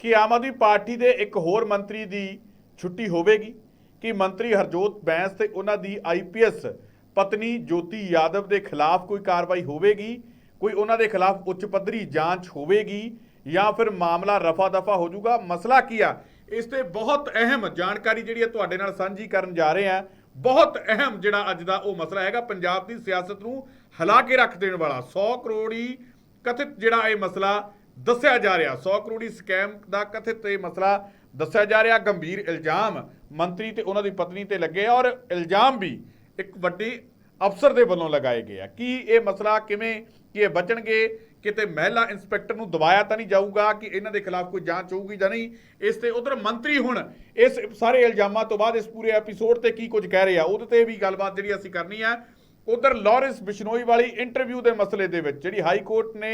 ਕਿ ਆਮ ਆਦਮੀ ਪਾਰਟੀ ਦੇ ਇੱਕ ਹੋਰ ਮੰਤਰੀ ਦੀ ਛੁੱਟੀ ਹੋਵੇਗੀ, ਕਿ ਮੰਤਰੀ ਹਰਜੋਤ ਬੈਂਸ ਤੇ ਉਹਨਾਂ ਦੀ ਆਈਪੀਐਸ ਪਤਨੀ ਜੋਤੀ ਯਾਦਵ ਦੇ ਖਿਲਾਫ ਕੋਈ ਕਾਰਵਾਈ ਹੋਵੇਗੀ, ਕੋਈ ਉਹਨਾਂ ਦੇ ਖਿਲਾਫ ਉੱਚ ਪੱਧਰੀ ਜਾਂਚ ਹੋਵੇਗੀ, ਜਾਂ ਫਿਰ ਮਾਮਲਾ ਰਫਾ ਦਫਾ ਹੋ ਜਾਊਗਾ? ਮਸਲਾ ਕੀ ਆ? ਇਸ ਤੇ ਬਹੁਤ ਅਹਿਮ ਜਾਣਕਾਰੀ ਜਿਹੜੀ ਹੈ ਤੁਹਾਡੇ ਨਾਲ ਸਾਂਝੀ ਕਰਨ ਜਾ ਰਹੇ ਹਾਂ ਬਹੁਤ ਅਹਿਮ ਜਿਹੜਾ ਅੱਜ ਦਾ ਉਹ ਮਸਲਾ ਹੈਗਾ, ਪੰਜਾਬ ਦੀ ਸਿਆਸਤ ਨੂੰ ਹਿਲਾ ਕੇ ਰੱਖ ਦੇਣ ਵਾਲਾ। 100 ਕਰੋੜੀ ਕਥਿਤ ਜਿਹੜਾ ਇਹ ਮਸਲਾ ਦੱਸਿਆ ਜਾ ਰਿਹਾ। 100 ਕਰੋੜੀ ਸਕੈਮ ਦਾ ਕਥਿਤ ਇਹ ਮਸਲਾ ਦੱਸਿਆ ਜਾ ਰਿਹਾ। ਗੰਭੀਰ ਇਲਜ਼ਾਮ ਮੰਤਰੀ ਤੇ ਉਹਨਾਂ ਦੀ ਪਤਨੀ ਤੇ ਲੱਗੇ ਔਰ ਇਲਜ਼ਾਮ ਵੀ ਇੱਕ ਵੱਡੀ ਅਫਸਰ ਦੇ ਵੱਲੋਂ ਲਗਾਏ ਗਏ ਆ। ਕੀ ਇਹ ਮਸਲਾ ਕਿਵੇਂ ਕਿ ਇਹ ਬਚਣਗੇ? ਕਿਤੇ ਮਹਿਲਾ ਇੰਸਪੈਕਟਰ ਨੂੰ ਦਬਾਇਆ ਤਾਂ ਨਹੀਂ ਜਾਊਗਾ ਕਿ ਇਹਨਾਂ ਦੇ ਖਿਲਾਫ ਕੋਈ ਜਾਂਚ ਹੋਊਗੀ ਜਾਂ ਨਹੀਂ? ਇਸ ਤੇ ਉਧਰ ਮੰਤਰੀ ਹੁਣ ਇਸ ਸਾਰੇ ਇਲਜ਼ਾਮਾਂ ਤੋਂ ਬਾਅਦ ਇਸ ਪੂਰੇ ਐਪੀਸੋਡ ਤੇ ਕੀ ਕੁਝ ਕਹਿ ਰਹੇ ਆ ਉਹਦੇ ਤੇ ਵੀ ਗੱਲਬਾਤ ਜਿਹੜੀ ਅਸੀਂ ਕਰਨੀ ਆ। ਉਧਰ ਲਾਰੈਂਸ ਬਿਸ਼ਨੋਈ ਵਾਲੀ ਇੰਟਰਵਿਊ ਦੇ ਮਸਲੇ ਦੇ ਵਿੱਚ ਜਿਹੜੀ ਹਾਈ ਕੋਰਟ ਨੇ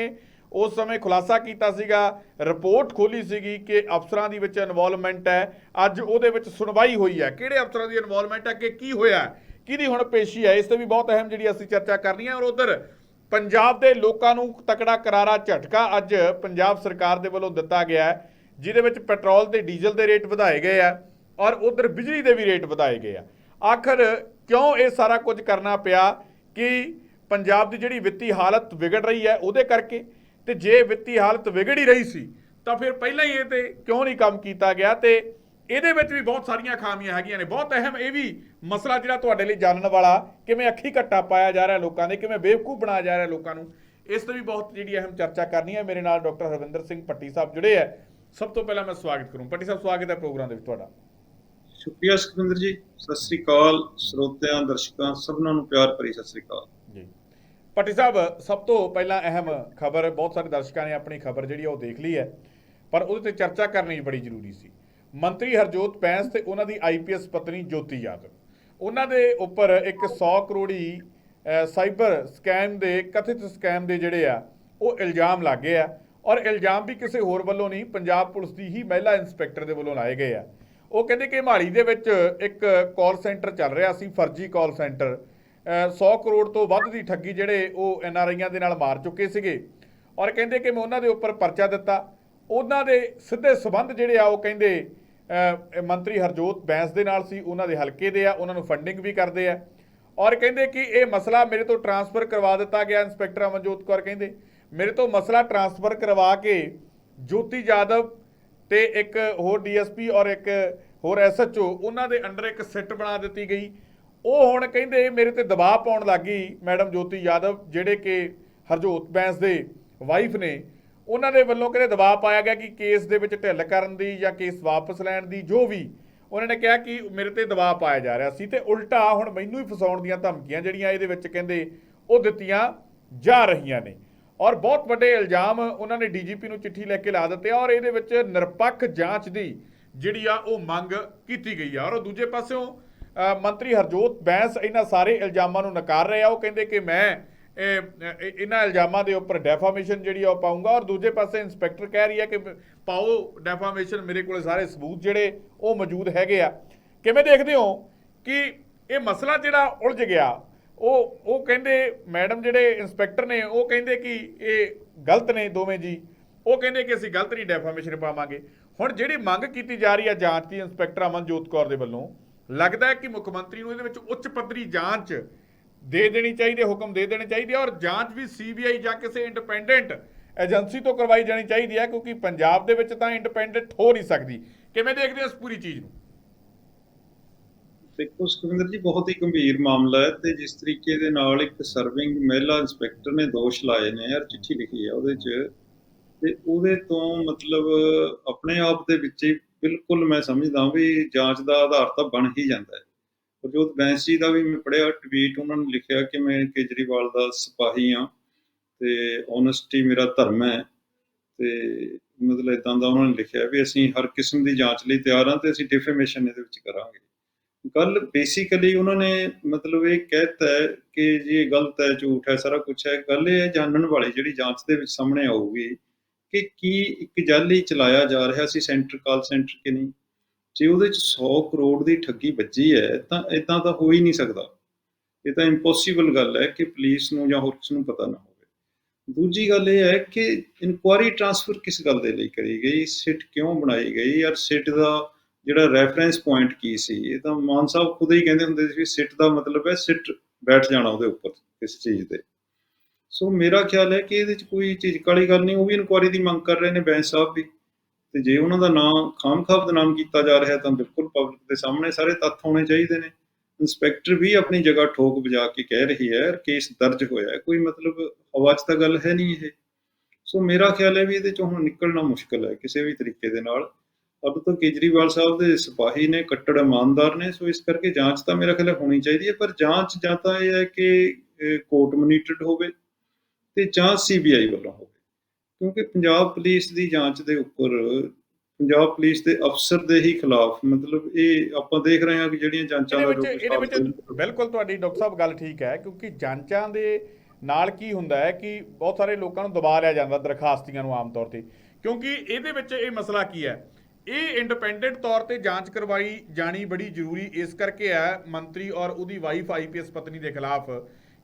ਉਸ ਸਮੇਂ ਖੁਲਾਸਾ ਕੀਤਾ ਸੀਗਾ, ਰਿਪੋਰਟ ਖੋਲੀ ਸੀਗੀ ਕਿ ਅਫਸਰਾਂ ਦੀ ਵਿੱਚ ਇਨਵੋਲਵਮੈਂਟ ਹੈ। ਅੱਜ ਉਹਦੇ ਵਿੱਚ ਸੁਣਵਾਈ ਹੋਈ ਹੈ। ਕਿਹੜੇ ਅਫਸਰਾਂ ਦੀ ਇਨਵੋਲਵਮੈਂਟ ਹੈ ਕਿ ਕੀ ਹੋਇਆ ਕਿਹਦੀ ਹੁਣ ਪੇਸ਼ੀ ਹੈ? ਇਸ ਤੇ ਵੀ ਬਹੁਤ ਅਹਿਮ ਜਿਹੜੀ ਅਸੀਂ ਚਰਚਾ ਕਰਨੀ ਹੈ। ਔਰ ਉਧਰ ਪੰਜਾਬ ਦੇ ਲੋਕਾਂ ਨੂੰ ਤਕੜਾ ਕਰਾਰਾ ਝਟਕਾ ਅੱਜ ਪੰਜਾਬ ਸਰਕਾਰ ਦੇ ਵੱਲੋਂ ਦਿੱਤਾ ਗਿਆ ਹੈ, ਜਿਹਦੇ ਵਿੱਚ ਪੈਟਰੋਲ ਤੇ ਡੀਜ਼ਲ ਦੇ ਰੇਟ ਵਧਾਏ ਗਏ ਆ ਔਰ ਉਧਰ ਬਿਜਲੀ ਦੇ ਵੀ ਰੇਟ ਵਧਾਏ ਗਏ ਆ ਆਖਰ ਕਿਉਂ ਇਹ ਸਾਰਾ ਕੁਝ ਕਰਨਾ ਪਿਆ ਕਿ ਪੰਜਾਬ ਦੀ ਜਿਹੜੀ ਵਿੱਤੀ ਹਾਲਤ ਵਿਗੜ ਰਹੀ ਹੈ, ਉਹਦੇ ਕਰਕੇ ਤੇ ਜੇ ਵਿੱਤੀ ਹਾਲਤ ਵਿਗੜੀ ਰਹੀ ਸੀ, ਤਾਂ ਫਿਰ ਪਹਿਲਾਂ ਹੀ ਇਹ ਤੇ ਕਿਉਂ ਨਹੀਂ ਕੰਮ ਕੀਤਾ ਗਿਆ? ਤੇ ਇਹਦੇ ਵਿੱਚ ਵੀ ਬਹੁਤ ਸਾਰੀਆਂ ਖਾਮੀਆਂ ਹੈਗੀਆਂ ਨੇ। ਬਹੁਤ ਅਹਿਮ ਇਹ ਵੀ ਮਸਲਾ ਜਿਹੜਾ ਤੁਹਾਡੇ ਲਈ ਜਾਣਨ ਵਾਲਾ, ਕਿਵੇਂ ਅੱਖੀ ਘੱਟਾ ਪਾਇਆ ਜਾ ਰਿਹਾ ਲੋਕਾਂ ਦੇ, ਕਿਵੇਂ ਬੇਵਕੂਫ ਬਣਾਇਆ ਜਾ ਰਿਹਾ ਲੋਕਾਂ ਨੂੰ, ਇਸ ਤੇ ਵੀ ਬਹੁਤ ਜਿਹੜੀ ਅਹਿਮ ਚਰਚਾ ਕਰਨੀ ਹੈ। ਮੇਰੇ ਨਾਲ ਡਾਕਟਰ ਹਰਵਿੰਦਰ ਸਿੰਘ ਭੱਟੀ ਸਾਹਿਬ ਜੁੜੇ ਹੈ। ਸਭ ਤੋਂ ਪਹਿਲਾਂ ਮੈਂ ਸਵਾਗਤ ਕਰੂੰ। ਭੱਟੀ ਸਾਹਿਬ, ਸਵਾਗਤ ਹੈ ਪ੍ਰੋਗਰਾਮ ਦੇ ਵਿੱਚ ਤੁਹਾਡਾ। ਸ਼ੁਕਰੀਆ ਸੁਖਵਿੰਦਰ ਜੀ। ਸਤਿ ਸ੍ਰੀ ਅਕਾਲ। ਸਰੋਤਿਆਂ, ਦਰਸ਼ਕਾਂ, ਸਭਨਾਂ ਨੂੰ ਪਿਆਰ ਭਰੀ ਸਤਿ ਸ੍ਰੀ ਅਕਾਲ। ਜੀ ਭੱਟੀ ਸਾਹਿਬ, ਸਭ ਤੋਂ ਪਹਿਲਾਂ ਅਹਿਮ ਖਬਰ, ਬਹੁਤ ਸਾਰੇ ਦਰਸ਼ਕਾਂ ਨੇ ਆਪਣੀ ਖਬਰ ਜਿਹੜੀ ਆ ਉਹ ਦੇਖ ਲਈ ਹੈ, ਪਰ ਉਹਦੇ ਤੇ ਚਰਚਾ ਕਰਨੀ ਬੜੀ ਜ਼ਰੂਰੀ ਸੀ। ਮੰਤਰੀ ਹਰਜੋਤ ਬੈਂਸ ਤੇ ਉਹਨਾਂ ਦੀ ਆਈਪੀਐਸ ਪਤਨੀ ਜੋਤੀ ਯਾਦਵ। ਉਹਨਾਂ ਦੇ ਉੱਪਰ ਇੱਕ 100 ਕਰੋੜੀ ਸਾਈਬਰ ਸਕੈਮ ਦੇ, ਕਥਿਤ ਸਕੈਮ ਦੇ ਜਿਹੜੇ ਆ, ਉਹ ਇਲਜ਼ਾਮ ਲੱਗੇ ਆ, ਔਰ ਇਲਜ਼ਾਮ ਵੀ ਕਿਸੇ ਹੋਰ ਵੱਲੋਂ ਨਹੀਂ, ਪੰਜਾਬ ਪੁਲਿਸ ਦੀ ਹੀ ਮਹਿਲਾ ਇੰਸਪੈਕਟਰ ਦੇ ਵੱਲੋਂ ਲਾਏ ਗਏ ਆ। ਉਹ ਕਹਿੰਦੇ ਕਿ ਮਾਲੀ ਦੇ ਵਿੱਚ ਇੱਕ ਕਾਲ ਸੈਂਟਰ ਚੱਲ ਰਿਹਾ ਸੀ, ਫਰਜ਼ੀ ਕਾਲ ਸੈਂਟਰ 100 ਕਰੋੜ ਤੋਂ ਵੱਧ ਦੀ ਠੱਗੀ ਜਿਹੜੇ ਉਹ ਐੱਨ ਆਰ ਆਈਆਂ ਦੇ ਨਾਲ ਮਾਰ ਚੁੱਕੇ ਸੀਗੇ। ਔਰ ਕਹਿੰਦੇ ਕਿ ਮੈਂ ਉਹਨਾਂ ਦੇ ਉੱਪਰ ਪਰਚਾ ਦਿੱਤਾ। ਉਹਨਾਂ ਦੇ ਸਿੱਧੇ ਸਬੰਧ ਜਿਹੜੇ ਆ, ਉਹ ਕਹਿੰਦੇ ਮੰਤਰੀ ਹਰਜੋਤ ਬੈਂਸ ਦੇ ਨਾਲ ਸੀ, ਉਹਨਾਂ ਦੇ ਹਲਕੇ ਦੇ ਆ, ਉਹਨਾਂ ਨੂੰ ਫੰਡਿੰਗ ਵੀ ਕਰਦੇ ਆ। ਔਰ ਕਹਿੰਦੇ ਕਿ ਇਹ ਮਸਲਾ ਮੇਰੇ ਤੋਂ ਟਰਾਂਸਫਰ ਕਰਵਾ ਦਿੱਤਾ ਗਿਆ, ਇੰਸਪੈਕਟਰ ਅਮਨਜੋਤ ਕੌਰ ਕਹਿੰਦੇ। ਮੇਰੇ ਤੋਂ ਮਸਲਾ ਟਰਾਂਸਫਰ ਕਰਵਾ ਕੇ ਜੋਤੀ ਜਾਦਵ ਤੇ ਇੱਕ ਹੋਰ ਡੀਐਸਪੀ ਔਰ ਇੱਕ ਹੋਰ ਐਸਐਚਓ ਉਹਨਾਂ ਦੇ ਅੰਡਰ ਇੱਕ ਸਿੱਟ ਬਣਾ ਦਿੱਤੀ ਗਈ। ਉਹ ਹੁਣ ਕਹਿੰਦੇ ਮੇਰੇ ਤੇ ਦਬਾਅ ਪਾਉਣ ਲੱਗੀ ਮੈਡਮ ਜੋਤੀ ਯਾਦਵ, ਜਿਹੜੇ ਕਿ ਹਰਜੋਤ ਬੈਂਸ ਦੇ ਵਾਈਫ ਨੇ, ਉਹਨਾਂ ਦੇ ਵੱਲੋਂ ਕਹਿੰਦੇ ਦਬਾਅ ਪਾਇਆ ਗਿਆ ਕਿ ਕੇਸ ਦੇ ਵਿੱਚ ਢਿੱਲ ਕਰਨ ਦੀ ਜਾਂ ਕੇਸ ਵਾਪਸ ਲੈਣ ਦੀ ਜੋ ਵੀ ਉਹਨਾਂ ਨੇ ਕਿਹਾ ਕਿ ਮੇਰੇ ਤੇ ਦਬਾਅ ਪਾਇਆ ਜਾ ਰਿਹਾ ਸੀ ਤੇ ਉਲਟਾ ਹੁਣ ਮੈਨੂੰ ਹੀ ਫਸਾਉਣ ਦੀਆਂ ਧਮਕੀਆਂ ਜਿਹੜੀਆਂ ਇਹਦੇ ਵਿੱਚ ਕਹਿੰਦੇ ਉਹ ਦਿੱਤੀਆਂ ਜਾ ਰਹੀਆਂ ਨੇ। ਔਰ ਬਹੁਤ ਵੱਡੇ ਇਲਜ਼ਾਮ ਉਹਨਾਂ ਨੇ ਡੀਜੀਪੀ ਨੂੰ ਚਿੱਠੀ ਲੈ ਕੇ ਲਾ ਦਿੱਤੇ ਔਰ ਇਹਦੇ ਵਿੱਚ ਨਿਰਪੱਖ ਜਾਂਚ ਦੀ ਜਿਹੜੀ ਆ ਉਹ ਮੰਗ ਕੀਤੀ ਗਈ ਆ। ਔਰ ਦੂਜੇ ਪਾਸਿਓਂ ਮੰਤਰੀ ਹਰਜੋਤ ਬੈਂਸ ਇਹਨਾਂ ਸਾਰੇ ਇਲਜ਼ਾਮਾਂ ਨੂੰ ਨਕਾਰ ਰਹੇ ਆ। ਉਹ ਕਹਿੰਦੇ ਕਿ ਮੈਂ ਇਹਨਾਂ ਇਲਜ਼ਾਮਾਂ ਦੇ ਉੱਪਰ ਡੈਫਾਮੇਸ਼ਨ ਜਿਹੜੀ ਆ ਉਹ ਪਾਉਂਗਾ ਔਰ ਦੂਜੇ ਪਾਸੇ ਇੰਸਪੈਕਟਰ ਕਹਿ ਰਹੀ ਹੈ ਕਿ ਪਾਓ ਡੈਫਾਮੇਸ਼ਨ ਮੇਰੇ ਕੋਲ ਸਾਰੇ ਸਬੂਤ ਜਿਹੜੇ ਉਹ ਮੌਜੂਦ ਹੈਗੇ ਆ। ਕਿਵੇਂ ਦੇਖਦੇ ਹੋ ਕਿ ਇਹ ਮਸਲਾ ਜਿਹੜਾ ਉਲਝ ਗਿਆ, ਉਹ ਉਹ ਕਹਿੰਦੇ ਮੈਡਮ ਜਿਹੜੇ ਇੰਸਪੈਕਟਰ ਨੇ, ਉਹ ਕਹਿੰਦੇ ਕਿ ਇਹ ਗਲਤ ਨੇ ਦੋਵੇਂ ਜੀ। ਉਹ ਕਹਿੰਦੇ ਕਿ ਅਸੀਂ ਗਲਤ ਨਹੀਂ ਡੈਫਾਮੇਸ਼ਨ ਪਾਵਾਂਗੇ। ਹੁਣ ਜਿਹੜੀ ਮੰਗ ਕੀਤੀ ਜਾ ਰਹੀ ਹੈ ਜਾਂਚ ਦੀ ਇੰਸਪੈਕਟਰ ਅਮਨਜੋਤ ਕੌਰ ਦੇ ਵੱਲੋਂ ਲੱਗਦਾ ਹੈ ਕਿ ਮੁੱਖ ਮੰਤਰੀ ਨੂੰ ਇਹਦੇ ਵਿੱਚ ਉੱਚ ਪੱਧਰੀ ਜਾਂਚ ਦੇ ਦੇਣੀ ਚਾਹੀਦੀ ਹੁਕਮ ਦੇ ਦੇਣੇ ਚਾਹੀਦੇ ਔਰ ਜਾਂਚ ਵੀ ਸੀਬੀਆਈ ਜਾਂ ਕਿਸੇ ਇੰਡੀਪੈਂਡੈਂਟ ਏਜੰਸੀ ਤੋਂ ਕਰਵਾਈ ਜਾਣੀ ਚਾਹੀਦੀ ਹੈ, ਕਿਉਂਕਿ ਪੰਜਾਬ ਦੇ ਵਿੱਚ ਤਾਂ ਇੰਡੀਪੈਂਡੈਂਟ ਹੋ ਨਹੀਂ ਸਕਦੀ। ਕਿਵੇਂ ਦੇਖਦੇ ਹੋ ਇਸ ਪੂਰੀ ਚੀਜ਼ ਨੂੰ? ਦੇਖੋ ਸੁਖਵਿੰਦਰ ਜੀ, ਬਹੁਤ ਹੀ ਗੰਭੀਰ ਮਾਮਲਾ ਹੈ ਤੇ ਜਿਸ ਤਰੀਕੇ ਦੇ ਨਾਲ ਇੱਕ ਸਰਵਿੰਗ ਮਹਿਲਾ ਇੰਸਪੈਕਟਰ ਨੇ ਦੋਸ਼ ਲਾਏ ਨੇ ਯਾਰ ਚਿੱਠੀ ਲਿਖੀ ਹੈ ਉਹਦੇ 'ਚ। ਤੇ ਉਹਦੇ ਤੋਂ ਮਤਲਬ ਆਪਣੇ ਆਪ ਦੇ ਵਿੱਚ ਹੀ ਬਿਲਕੁਲ ਮੈਂ ਸਮਝਦਾ ਵੀ ਜਾਂਚ ਦਾ ਆਧਾਰ ਤਾਂ ਬਣ ਹੀ ਜਾਂਦਾ ਹੈ। ਪ੍ਰਜੋਤ ਬੈਂਸ ਜੀ ਦਾ ਵੀ ਮੈਂ ਪੜਿਆ ਟਵੀਟ ਉਹਨਾਂ ਨੇ ਲਿਖਿਆ ਕਿ ਮੈਂ ਕੇਜਰੀਵਾਲ ਦਾ ਸਿਪਾਹੀ ਹਾਂ ਤੇ ਓਨੈਸਟੀ ਮੇਰਾ ਧਰਮ ਹੈ ਤੇ ਮਤਲਬ ਇਦਾਂ ਦਾ ਉਹਨਾਂ ਨੇ ਲਿਖਿਆ ਵੀ ਅਸੀਂ ਹਰ ਕਿਸਮ ਦੀ ਜਾਂਚ ਲਈ ਤਿਆਰ ਹਾਂ ਤੇ ਅਸੀਂ ਡਿਫੇਮੇਸ਼ਨ ਇਹਦੇ ਵਿੱਚ ਕਰਾਂਗੇ। ਗੱਲ ਬੇਸਿਕਲੀ ਉਹਨਾਂ ਨੇ ਮਤਲਬ ਇਹ ਕਹਿਤਾ ਹੈ ਕਿ ਜੀ ਇਹ ਗਲਤ ਹੈ, ਝੂਠ ਹੈ, ਸਾਰਾ ਕੁਝ ਹੈ। ਗੱਲ ਇਹ ਜਾਣਨ ਵਾਲੀ ਜਿਹੜੀ ਜਾਂਚ ਦੇ ਵਿੱਚ ਸਾਹਮਣੇ ਆਊਗੀ ਕਿ ਕੀ ਇੱਕ ਜਾਲੀ ਚਲਾਇਆ ਜਾ ਰਿਹਾ ਸੀ ਸੈਂਟਰ, ਕਾਲ ਸੈਂਟਰ ਕਿ ਨਹੀਂ? ਜੇ ਉਹਦੇ ਚ 100 ਕਰੋੜ ਦੀ ਠੱਗੀ ਵੱਜੀ ਹੈ, ਤਾਂ ਇਦਾਂ ਤਾਂ ਹੋ ਹੀ ਨਹੀਂ ਸਕਦਾ। ਇਹ ਤਾਂ ਇੰਪੋਸੀਬਲ ਗੱਲ ਹੈ ਕਿ ਪੁਲਿਸ ਨੂੰ ਜਾਂ ਹੋਰ ਕਿਸੇ ਨੂੰ ਪਤਾ ਨਾ ਹੋਵੇ। ਦੂਜੀ ਗੱਲ ਇਹ ਹੈ ਕਿ ਇਨਕੁਆਰੀ ਟ੍ਰਾਂਸਫਰ ਕਿਸ ਗੱਲ ਦੇ ਲਈ ਕਰੀ ਗਈ? ਸਿਟ ਕਿਉਂ ਬਣਾਈ ਗਈ? ਯਾਰ ਸਿਟ ਦਾ ਜਿਹੜਾ ਰੈਫਰੈਂਸ ਪੁਆਇੰਟ ਕੀ ਸੀ? ਇਹ ਤਾਂ ਮਾਨ ਸਾਹਿਬ ਖੁਦ ਹੀ ਕਹਿੰਦੇ ਹੁੰਦੇ ਸੀ ਵੀ ਸਿਟ ਦਾ ਮਤਲਬ ਹੈ ਸਿਟ ਬੈਠ ਜਾਣਾ ਉਹਦੇ ਉੱਪਰ ਕਿਸ ਚੀਜ਼ ਤੇ। ਸੋ ਮੇਰਾ ਖਿਆਲ ਹੈ ਕਿ ਇਹਦੇ ਚ ਕੋਈ ਝਿਜਕ ਵਾਲੀ ਗੱਲ ਨਹੀਂ, ਉਹ ਵੀ ਇਨਕੁਆਰੀ ਦੀ ਮੰਗ ਕਰ ਰਹੇ ਨੇ ਬੈਂਸ ਸਾਹਿਬ ਵੀ। ਤੇ ਜੇ ਉਹਨਾਂ ਦਾ ਨਾਮ ਖਾਮਖਾਬ ਨਾਮ ਕੀਤਾ ਜਾ ਰਿਹਾ, ਤਾਂ ਬਿਲਕੁਲ ਪਬਲਿਕ ਦੇ ਸਾਹਮਣੇ ਸਾਰੇ ਤੱਥ ਹੋਣੇ ਚਾਹੀਦੇ ਨੇ। ਇੰਸਪੈਕਟਰ ਵੀ ਆਪਣੀ ਜਗ੍ਹਾ ਠੋਕ ਵਜਾ ਕੇ ਕਹਿ ਰਹੀ ਹੈ ਕੇਸ ਦਰਜ ਹੋਇਆ ਹੈ। ਕੋਈ ਮਤਲਬ ਹਵਾ 'ਚ ਤਾਂ ਗੱਲ ਹੈ ਨਹੀਂ ਇਹ। ਸੋ ਮੇਰਾ ਖਿਆਲ ਹੈ ਵੀ ਇਹਦੇ ਚੋਂ ਹੁਣ ਨਿਕਲਣਾ ਮੁਸ਼ਕਲ ਹੈ ਕਿਸੇ ਵੀ ਤਰੀਕੇ ਦੇ ਨਾਲ। ਅਬ ਤੋਂ ਕੇਜਰੀਵਾਲ ਸਾਹਿਬ ਦੇ ਸਿਪਾਹੀ ਨੇ, ਕੱਟੜ ਇਮਾਨਦਾਰ ਨੇ, ਸੋ ਇਸ ਕਰਕੇ ਜਾਂਚ ਤਾਂ ਮੇਰਾ ਖਿਆਲ ਹੋਣੀ ਚਾਹੀਦੀ ਹੈ, ਪਰ ਜਾਂਚ ਜਾਂ ਤਾਂ ਇਹ ਹੈ ਕਿ ਕੋਰਟ ਮੋਨੀਟਰਡ ਹੋਵੇ। ਤੇ ਜਾਂ ਸੀਬੀਆਈ ਵੱਲੋਂ ਹੋਵੇ। ਕਿਉਂਕਿ ਪੰਜਾਬ ਪੁਲਿਸ ਦੀ ਜਾਂਚ ਦੇ ਉੱਪਰ ਪੰਜਾਬ ਪੁਲਿਸ ਦੇ ਅਫਸਰ ਦੇ ਹੀ ਖਿਲਾਫ ਮਤਲਬ ਇਹ ਆਪਾਂ ਦੇਖ ਰਹੇ ਹਾਂ ਕਿ ਜਿਹੜੀਆਂ ਜਾਂਚਾਂ ਦਾ ਜੋ ਇਹਦੇ ਵਿੱਚ ਬਿਲਕੁਲ ਤੁਹਾਡੀ ਡਾਕਟਰ ਸਾਹਿਬ ਗੱਲ ਠੀਕ ਹੈ ਕਿਉਂਕਿ ਜਾਂਚਾਂ ਦੇ ਨਾਲ ਕੀ ਹੁੰਦਾ ਹੈ ਕਿ ਬਹੁਤ ਸਾਰੇ ਲੋਕਾਂ ਨੂੰ ਦਬਾ ਲਿਆ ਜਾਂਦਾ ਦਰਖਾਸਤੀਆਂ ਨੂੰ ਆਮ ਤੌਰ ਤੇ। ਕਿਉਂਕਿ ਇਹਦੇ ਵਿੱਚ ਇਹ ਮਸਲਾ ਕੀ ਹੈ? ਇਹ ਇੰਡੀਪੈਂਡੈਂਟ ਤੌਰ ਤੇ ਜਾਂਚ ਕਰਵਾਈ ਜਾਣੀ ਬੜੀ ਜ਼ਰੂਰੀ ਇਸ ਕਰਕੇ ਹੈ ਮੰਤਰੀ ਔਰ ਉਹਦੀ ਵਾਈਫ ਆਈਪੀਐਸ ਪਤਨੀ ਦੇ ਖਿਲਾਫ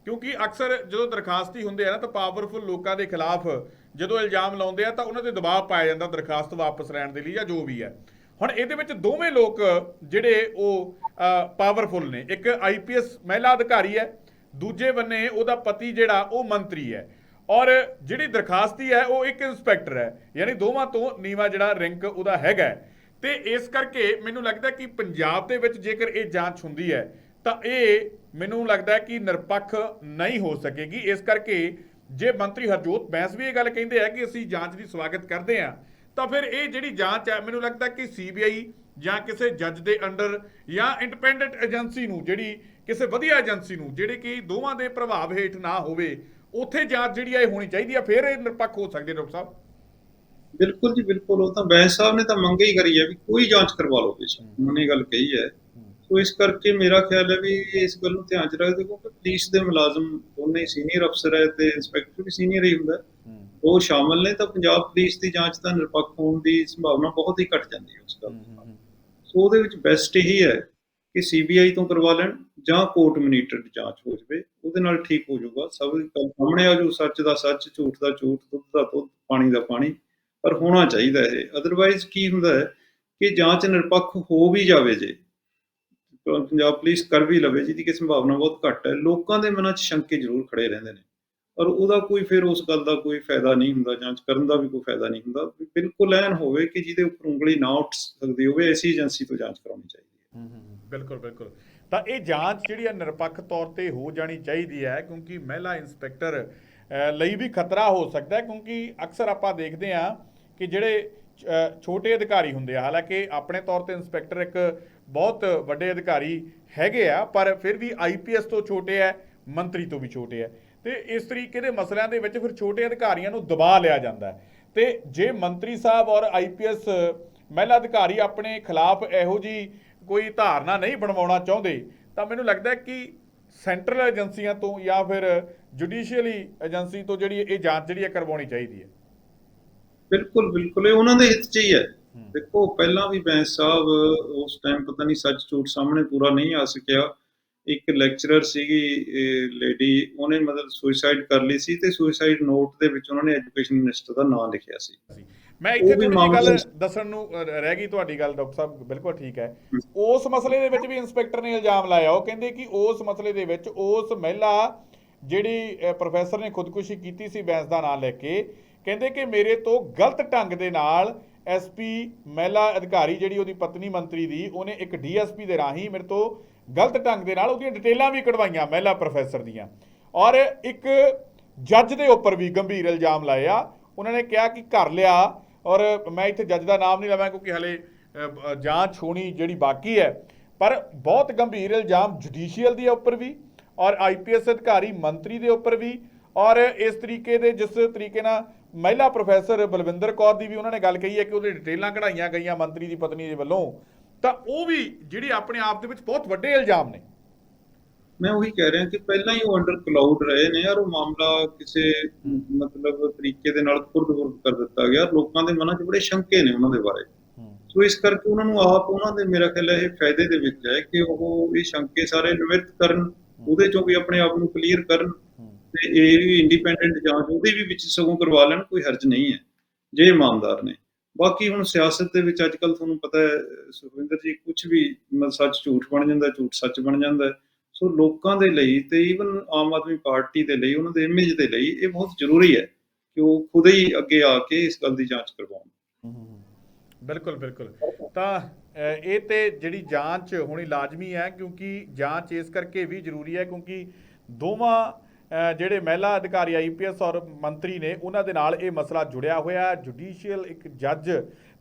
ਕਿਉਂਕਿ ਅਕਸਰ ਜਦੋਂ ਦਰਖਾਸਤੀ ਹੁੰਦੇ ਆ ਨਾ ਤਾਂ ਪਾਵਰਫੁਲ ਲੋਕਾਂ ਦੇ ਖਿਲਾਫ ਜਦੋਂ ਇਲਜ਼ਾਮ ਲਾਉਂਦੇ ਆ ਤਾਂ ਉਹਨਾਂ ਤੇ ਦਬਾਅ ਪਾਇਆ ਜਾਂਦਾ ਦਰਖਾਸਤ ਵਾਪਸ ਲੈਣ ਦੇ ਲਈ ਜਾਂ ਜੋ ਵੀ ਹੈ। ਹੁਣ ਇਹਦੇ ਵਿੱਚ ਦੋਵੇਂ ਲੋਕ ਜਿਹੜੇ ਉਹ ਪਾਵਰਫੁਲ ਨੇ। ਇੱਕ ਆਈਪੀਐਸ ਮਹਿਲਾ ਅਧਿਕਾਰੀ ਹੈ, ਦੂਜੇ ਬੰਨੇ ਉਹਦਾ ਪਤੀ ਜਿਹੜਾ ਉਹ ਮੰਤਰੀ ਹੈ। ਔਰ ਜਿਹੜੀ ਦਰਖਾਸਤੀ ਹੈ ਉਹ ਇੱਕ ਇੰਸਪੈਕਟਰ ਹੈ, ਯਾਨੀ ਦੋਵਾਂ ਤੋਂ ਨੀਵਾ ਜਿਹੜਾ ਰੈਂਕ ਉਹਦਾ ਹੈਗਾ ਹੈ। ਤੇ ਇਸ ਕਰਕੇ ਮੈਨੂੰ ਲੱਗਦਾ ਕਿ ਪੰਜਾਬ ਦੇ ਵਿੱਚ ਜੇਕਰ ਇਹ ਜਾਂਚ ਹੁੰਦੀ ਹੈ ਤਾਂ ਇਹ ਮੈਨੂੰ ਲੱਗਦਾ ਕਿ ਨਿਰਪੱਖ ਨਹੀਂ ਹੋ ਸਕੇਗੀ। ਇਸ ਕਰਕੇ ਜੇ ਮੰਤਰੀ ਹਰਜੋਤ ਬੈਂਸ ਵੀ ਇਹ ਗੱਲ ਕਹਿੰਦੇ ਆ ਕਿ ਅਸੀਂ ਜਾਂਚ ਦੀ ਸਵਾਗਤ ਕਰਦੇ ਹਾਂ, ਤਾਂ ਫਿਰ ਇਹ ਜਿਹੜੀ ਜਾਂਚ ਹੈ, ਮੈਨੂੰ ਲੱਗਦਾ ਕਿ ਸੀਬੀਆਈ ਜਾਂ ਕਿਸੇ ਜੱਜ ਦੇ ਅੰਡਰ ਜਾਂ ਇੰਡੀਪੈਂਡੈਂਟ ਏਜੰਸੀ ਨੂੰ, ਜਿਹੜੀ ਕਿਸੇ ਵਧੀਆ ਏਜੰਸੀ ਨੂੰ, ਜਿਹੜੇ ਕਿ ਦੋਵਾਂ ਦੇ ਪ੍ਰਭਾਵ ਹੇਠ ਨਾ ਹੋਵੇ, ਉੱਥੇ ਜਾਂਚ ਜਿਹੜੀ ਹੈ ਹੋਣੀ ਚਾਹੀਦੀ ਹੈ ਫਿਰ ਇਹ ਨਿਰਪੱਖ ਹੋ ਸਕਦੇ ਡਾਕਟਰ ਸਾਹਿਬ। ਬਿਲਕੁਲ ਜੀ, ਬਿਲਕੁਲ। ਉਹ ਤਾਂ ਬੈਂਸ ਸਾਹਿਬ ਨੇ ਤਾਂ ਮੰਗ ਹੀ ਕਰੀ ਹੈ ਵੀ ਕੋਈ ਜਾਂਚ ਕਰਵਾ ਲਓ। ਬੇਸ਼ੱਕ ਉਹਨਾਂ ਗੱਲ ਕਹੀ ਹੈ ਸੋ ਇਸ ਕਰਕੇ ਮੇਰਾ ਖਿਆਲ ਹੈ ਵੀ ਇਸ ਗੱਲ ਨੂੰ ਧਿਆਨ ਚ ਰੱਖਦੇ ਕਿਉਂਕਿ ਪੁਲਿਸ ਦੇ ਮੁਲਾਜ਼ਮ ਦੋਨੇ ਸੀਨੀਅਰ ਅਫਸਰ ਹੈ ਤੇ ਇੰਸਪੈਕਟਰ ਵੀ ਸੀਨੀਅਰ ਹੀ ਹੁੰਦਾ। ਉਹ ਸ਼ਾਮਲ ਨੇ ਤਾਂ ਪੰਜਾਬ ਪੁਲਿਸ ਦੀ ਜਾਂਚ ਦਾ ਨਿਰਪੱਖ ਹੋਣ ਦੀ ਸੰਭਾਵਨਾ ਬਹੁਤ ਹੀ ਘਟ ਜਾਂਦੀ ਹੈ ਉਸ ਗੱਲ। ਸੋ ਉਹਦੇ ਵਿੱਚ ਬੈਸਟ ਇਹੀ ਹੈ ਕਿ ਸੀਬੀਆਈ ਤੋਂ ਕਰਵਾ ਲੈਣ ਜਾਂ ਕੋਰਟ ਮੋਨੀਟਰਡ ਜਾਂਚ ਹੋ ਜਵੇ ਉਹਦੇ ਨਾਲ ਠੀਕ ਹੋ ਜਾਊਗਾ ਸਭ ਗੱਲ ਸਾਹਮਣੇ ਆ ਜੋ ਸੱਚ ਦਾ ਸੱਚ ਝੂਠ ਦਾ ਝੂਠ ਦੁੱਧ ਦਾ ਦੁੱਧ ਪਾਣੀ ਦਾ ਪਾਣੀ ਪਰ ਹੋਣਾ ਚਾਹੀਦਾ ਇਹ ਅਦਰਵਾਈਜ਼ ਕੀ ਹੁੰਦਾ ਹੈ ਕਿ ਜਾਂਚ ਨਿਰਪੱਖ ਹੋ ਵੀ ਜਾਵੇ ਜੇ ਪੰਜਾਬ ਪੁਲਿਸ ਕਰ ਵੀ ਲਵੇ, ਜਿਹਦੀ ਕਿ ਸੰਭਾਵਨਾ ਬਹੁਤ ਘੱਟ ਹੈ। ਲੋਕਾਂ ਦੇ ਮਨਾਂ 'ਚ ਸ਼ੰਕੇ ਜ਼ਰੂਰ ਖੜੇ ਰਹਿੰਦੇ ਨੇ। ਪਰ ਉਹਦਾ ਕੋਈ ਫਿਰ ਉਸ ਗੱਲ ਦਾ ਕੋਈ ਫਾਇਦਾ ਨਹੀਂ ਹੁੰਦਾ ਜਾਂਚ ਕਰਨ ਦਾ ਵੀ ਕੋਈ ਫਾਇਦਾ ਨਹੀਂ ਹੁੰਦਾ। ਬਿਲਕੁਲ ਐਨ ਹੋਵੇ ਕਿ ਜਿਹਦੇ ਉੱਪਰ ਉਂਗਲੀ ਨਾ ਉੱਠ ਸਕਦੀ ਹੋਵੇ, ਐਸੀ ਏਜੰਸੀ ਤੋਂ ਜਾਂਚ ਕਰਾਉਣੀ ਚਾਹੀਦੀ ਹੈ। ਬਿਲਕੁਲ ਬਿਲਕੁਲ। ਤਾਂ ਇਹ ਜਾਂਚ ਜਿਹੜੀ ਹੈ ਨਿਰਪੱਖ ਤੌਰ ਤੇ ਹੋ ਜਾਣੀ ਚਾਹੀਦੀ ਹੈ, ਕਿਉਂਕਿ ਮਹਿਲਾ ਇੰਸਪੈਕਟਰ ਲਈ ਵੀ ਖਤਰਾ ਹੋ ਸਕਦਾ ਹੈ। ਕਿਉਂਕਿ ਅਕਸਰ ਆਪਾਂ ਦੇਖਦੇ ਹਾਂ ਕਿ ਜਿਹੜੇ ਛੋਟੇ ਅਧਿਕਾਰੀ ਹੁੰਦੇ ਆ। ਹਾਲਾਂਕਿ ਆਪਣੇ ਤੌਰ ਤੇ ਇੰਸਪੈਕਟਰ ਇੱਕ ਬਹੁਤ ਵੱਡੇ ਅਧਿਕਾਰੀ ਹੈਗੇ ਆ, ਪਰ ਫਿਰ ਵੀ ਆਈਪੀਐਸ ਤੋਂ ਛੋਟੇ ਆ, ਮੰਤਰੀ ਤੋਂ ਵੀ ਛੋਟੇ ਆ। ਤੇ ਇਸ ਤਰੀਕੇ ਦੇ ਮਸਲਿਆਂ ਦੇ ਵਿੱਚ ਫਿਰ ਛੋਟੇ ਅਧਿਕਾਰੀਆਂ ਨੂੰ ਦਬਾ ਲਿਆ ਜਾਂਦਾ ਹੈ। ਤੇ ਜੇ ਮੰਤਰੀ ਸਾਹਿਬ ਔਰ ਆਈਪੀਐਸ ਮਹਿਲਾ ਅਧਿਕਾਰੀ ਆਪਣੇ ਖਿਲਾਫ ਇਹੋ ਜੀ ਕੋਈ ਧਾਰਨਾ ਨਹੀਂ ਬਣਵਾਉਣਾ ਚਾਹੁੰਦੇ, ਤਾਂ ਮੈਨੂੰ ਲੱਗਦਾ ਕਿ ਸੈਂਟਰਲ ਏਜੰਸੀਆਂ ਤੋਂ ਜਾਂ ਫਿਰ ਜੁਡੀਸ਼ੀਅਲੀ ਏਜੰਸੀ ਤੋਂ ਜਿਹੜੀ ਇਹ ਜਾਂਚ ਜਿਹੜੀ ਹੈ ਕਰਵਾਉਣੀ ਚਾਹੀਦੀ ਹੈ। ਬਿਲਕੁਲ ਬਿਲਕੁਲ। ਇਹ ਉਹਨਾਂ ਦੇ ਹਿੱਤ 'ਚ ਹੀ ਹੈ। ਦੇਖੋ ਪਹਿਲਾਂ ਵੀ ਬੈਂਸ ਸਾਹਿਬ ਉਸ ਟਾਈਮ ਪਤਾ ਨਹੀਂ ਸੱਚ ਝੂਠ ਸਾਹਮਣੇ ਪੂਰਾ ਨਹੀਂ ਆ ਸਕਿਆ। ਇੱਕ ਲੈਕਚਰਰ ਸੀਗੀ ਲੇਡੀ ਉਹਨੇ ਮਤਲਬ ਸੁਸਾਈਡ ਕਰ ਲਈ ਸੀ ਤੇ ਸੁਸਾਈਡ ਨੋਟ ਦੇ ਵਿੱਚ ਉਹਨਾਂ ਨੇ ਐਜੂਕੇਸ਼ਨ ਮਿਨਿਸਟਰ ਦਾ ਨਾਮ ਲਿਖਿਆ ਸੀ। ਮੈਂ ਇੱਥੇ ਵੀ ਗੱਲ ਦੱਸਣ ਨੂੰ ਰਹਿ ਗਈ ਤੁਹਾਡੀ ਗੱਲ ਡਾਕਟਰ ਸਾਹਿਬ ਬਿਲਕੁਲ ਠੀਕ ਹੈ। ਉਸ ਮਸਲੇ ਦੇ ਵਿੱਚ ਵੀ ਇੰਸਪੈਕਟਰ ਨੇ ਇਲਜ਼ਾਮ ਲਾਇਆ। ਉਹ ਕਹਿੰਦੇ ਕਿ ਉਸ ਮਸਲੇ ਦੇ ਵਿੱਚ ਉਸ ਮਹਿਲਾ ਜਿਹੜੀ ਪ੍ਰੋਫੈਸਰ ਨੇ ਖੁਦਕੁਸ਼ੀ ਕੀਤੀ ਸੀ ਬੈਂਸ ਦਾ ਨਾਮ ਲੈ ਕੇ ਕਹਿੰਦੇ ਕਿ ਮੇਰੇ ਤੋਂ ਗਲਤ ਢੰਗ ਦੇ ਨਾਲ ਐਸਪੀ ਮਹਿਲਾ ਅਧਿਕਾਰੀ ਜਿਹੜੀ ਉਹਦੀ ਪਤਨੀ ਮੰਤਰੀ ਦੀ, ਉਹਨੇ ਇੱਕ ਡੀਐਸਪੀ ਦੇ ਰਾਹੀਂ ਮੇਰੇ ਤੋਂ ਗਲਤ ਢੰਗ ਦੇ ਨਾਲ ਉਹਦੀਆਂ ਡਿਟੇਲਾਂ ਵੀ ਕਢਵਾਈਆਂ ਮਹਿਲਾ ਪ੍ਰੋਫੈਸਰ ਦੀਆਂ। ਔਰ ਇੱਕ ਜੱਜ ਦੇ ਉੱਪਰ ਵੀ ਗੰਭੀਰ ਇਲਜ਼ਾਮ ਲਾਏ ਆ। ਉਹਨਾਂ ਨੇ ਕਿਹਾ ਕਿ ਘਰ ਲਿਆ ਔਰ ਮੈਂ ਇੱਥੇ ਜੱਜ ਦਾ ਨਾਮ ਨਹੀਂ ਲਵਾਂ ਕਿਉਂਕਿ ਹਲੇ ਜਾਂਚ ਹੋਣੀ ਜਿਹੜੀ ਬਾਕੀ ਹੈ। ਪਰ ਬਹੁਤ ਗੰਭੀਰ ਇਲਜ਼ਾਮ ਜੁਡੀਸ਼ੀਅਲ ਦੇ ਉੱਪਰ ਵੀ ਔਰ ਆਈਪੀਐਸ ਅਧਿਕਾਰੀ ਮੰਤਰੀ ਦੇ ਉੱਪਰ ਵੀ ਔਰ ਇਸ ਤਰੀਕੇ ਦੇ ਜਿਸ ਤਰੀਕੇ ਨਾਲ ਮਹਿਲਾ ਪ੍ਰੋਫੈਸਰ ਬਲਵਿੰਦਰ ਕੌਰ ਦੀ ਵੀ ਉਹਨਾਂ ਨੇ ਗੱਲ ਕਹੀ ਹੈ ਕਿ ਉਹਦੇ ਡਿਟੇਲਾਂ ਕਢਾਈਆਂ ਗਈਆਂ ਮੰਤਰੀ ਦੀ ਪਤਨੀ ਦੇ ਵੱਲੋਂ। ਤਾਂ ਉਹ ਵੀ ਜਿਹੜੀ ਆਪਣੇ ਆਪ ਦੇ ਵਿੱਚ ਬਹੁਤ ਵੱਡੇ ਇਲਜ਼ਾਮ ਨੇ। ਮੈਂ ਉਹੀ ਕਹਿ ਰਿਹਾ ਕਿ ਪਹਿਲਾਂ ਹੀ ਉਹ ਅੰਡਰ ਕਲਾਊਡ ਰਹੇ ਨੇ ਯਾਰ ਉਹ ਮਾਮਲਾ ਕਿਸੇ ਮਤਲਬ ਤਰੀਕੇ ਦੇ ਨਾਲ ਖੁਰਦ-ਖੁਰਦ ਕਰ ਦਿੱਤਾ ਗਿਆ। ਲੋਕਾਂ ਦੇ ਮਨਾਂ 'ਚ ਬੜੇ ਸ਼ੰਕੇ ਨੇ ਉਹਨਾਂ ਦੇ ਬਾਰੇ। ਸੋ ਇਸ ਕਰਕੇ ਉਹਨਾਂ ਨੂੰ ਆਪ ਉਹਨਾਂ ਦੇ ਮੇਰਾ ਖਿਆਲ ਹੈ ਇਹ ਫਾਇਦੇ ਦੇ ਵਿੱਚ ਹੈ ਕਿ ਉਹ ਇਹ ਸ਼ੰਕੇ ਸਾਰੇ ਨਿਵਰਤ ਕਰਨ ਉਹਦੇ ਚੋਂ ਵੀ ਆਪਣੇ ਆਪ ਨੂੰ ਕਲੀਅਰ ਕਰਨ। ਤੇ ਇਹ ਵੀ ਇੰਡੀਪੈਂਡੈਂਟ ਜਾਂਚ ਉਹਦੇ ਵੀ ਵਿੱਚ ਸਗੋਂ ਕਰਵਾ ਲੈਣ, ਕੋਈ ਹਰਜ ਨਹੀਂ ਹੈ। ਜੇ ਇਮਾਨਦਾਰ ਨੇ। ਬਾਕੀ ਹੁਣ ਸਿਆਸਤ ਦੇ ਵਿੱਚ ਅੱਜ ਕੱਲ ਤੁਹਾਨੂੰ ਪਤਾ ਹੈ, ਸੁਖਵਿੰਦਰ ਜੀ ਕੁਝ ਵੀ ਮਤਲਬ ਸੱਚ ਝੂਠ ਬਣ ਜਾਂਦਾ, ਝੂਠ ਸੱਚ ਬਣ ਜਾਂਦਾ। ਸੋ ਲੋਕਾਂ ਦੇ ਲਈ ਤੇ ਈਵਨ ਆਮ ਆਦਮੀ ਪਾਰਟੀ ਦੇ ਲਈ, ਉਹਨਾਂ ਦੇ ਇਮੇਜ ਦੇ ਲਈ ਇਹ ਬਹੁਤ ਜ਼ਰੂਰੀ ਹੈ ਕਿ ਉਹ ਖੁਦ ਹੀ ਅੱਗੇ ਆ ਕੇ ਇਸ ਗੱਲ ਦੀ ਜਾਂਚ ਕਰਵਾਉਣ। ਬਿਲਕੁਲ ਬਿਲਕੁਲ। ਤਾਂ ਇਹ ਤੇ ਜਿਹੜੀ ਜਾਂਚ ਹੋਣੀ ਲਾਜ਼ਮੀ ਹੈ, ਕਿਉਂਕਿ ਜਾਂਚ ਇਸ ਕਰਕੇ ਵੀ ਜ਼ਰੂਰੀ ਹੈ, ਕਿਉਂਕਿ ਦੋਵਾਂ ਜਿਹੜੇ ਮਹਿਲਾ ਅਧਿਕਾਰੀ ਆਈਪੀਐਸ ਔਰ ਮੰਤਰੀ ਨੇ, ਉਹਨਾਂ ਦੇ ਨਾਲ ਇਹ ਮਸਲਾ ਜੁੜਿਆ ਹੋਇਆ ਜੁਡੀਸ਼ੀਅਲ ਇੱਕ ਜੱਜ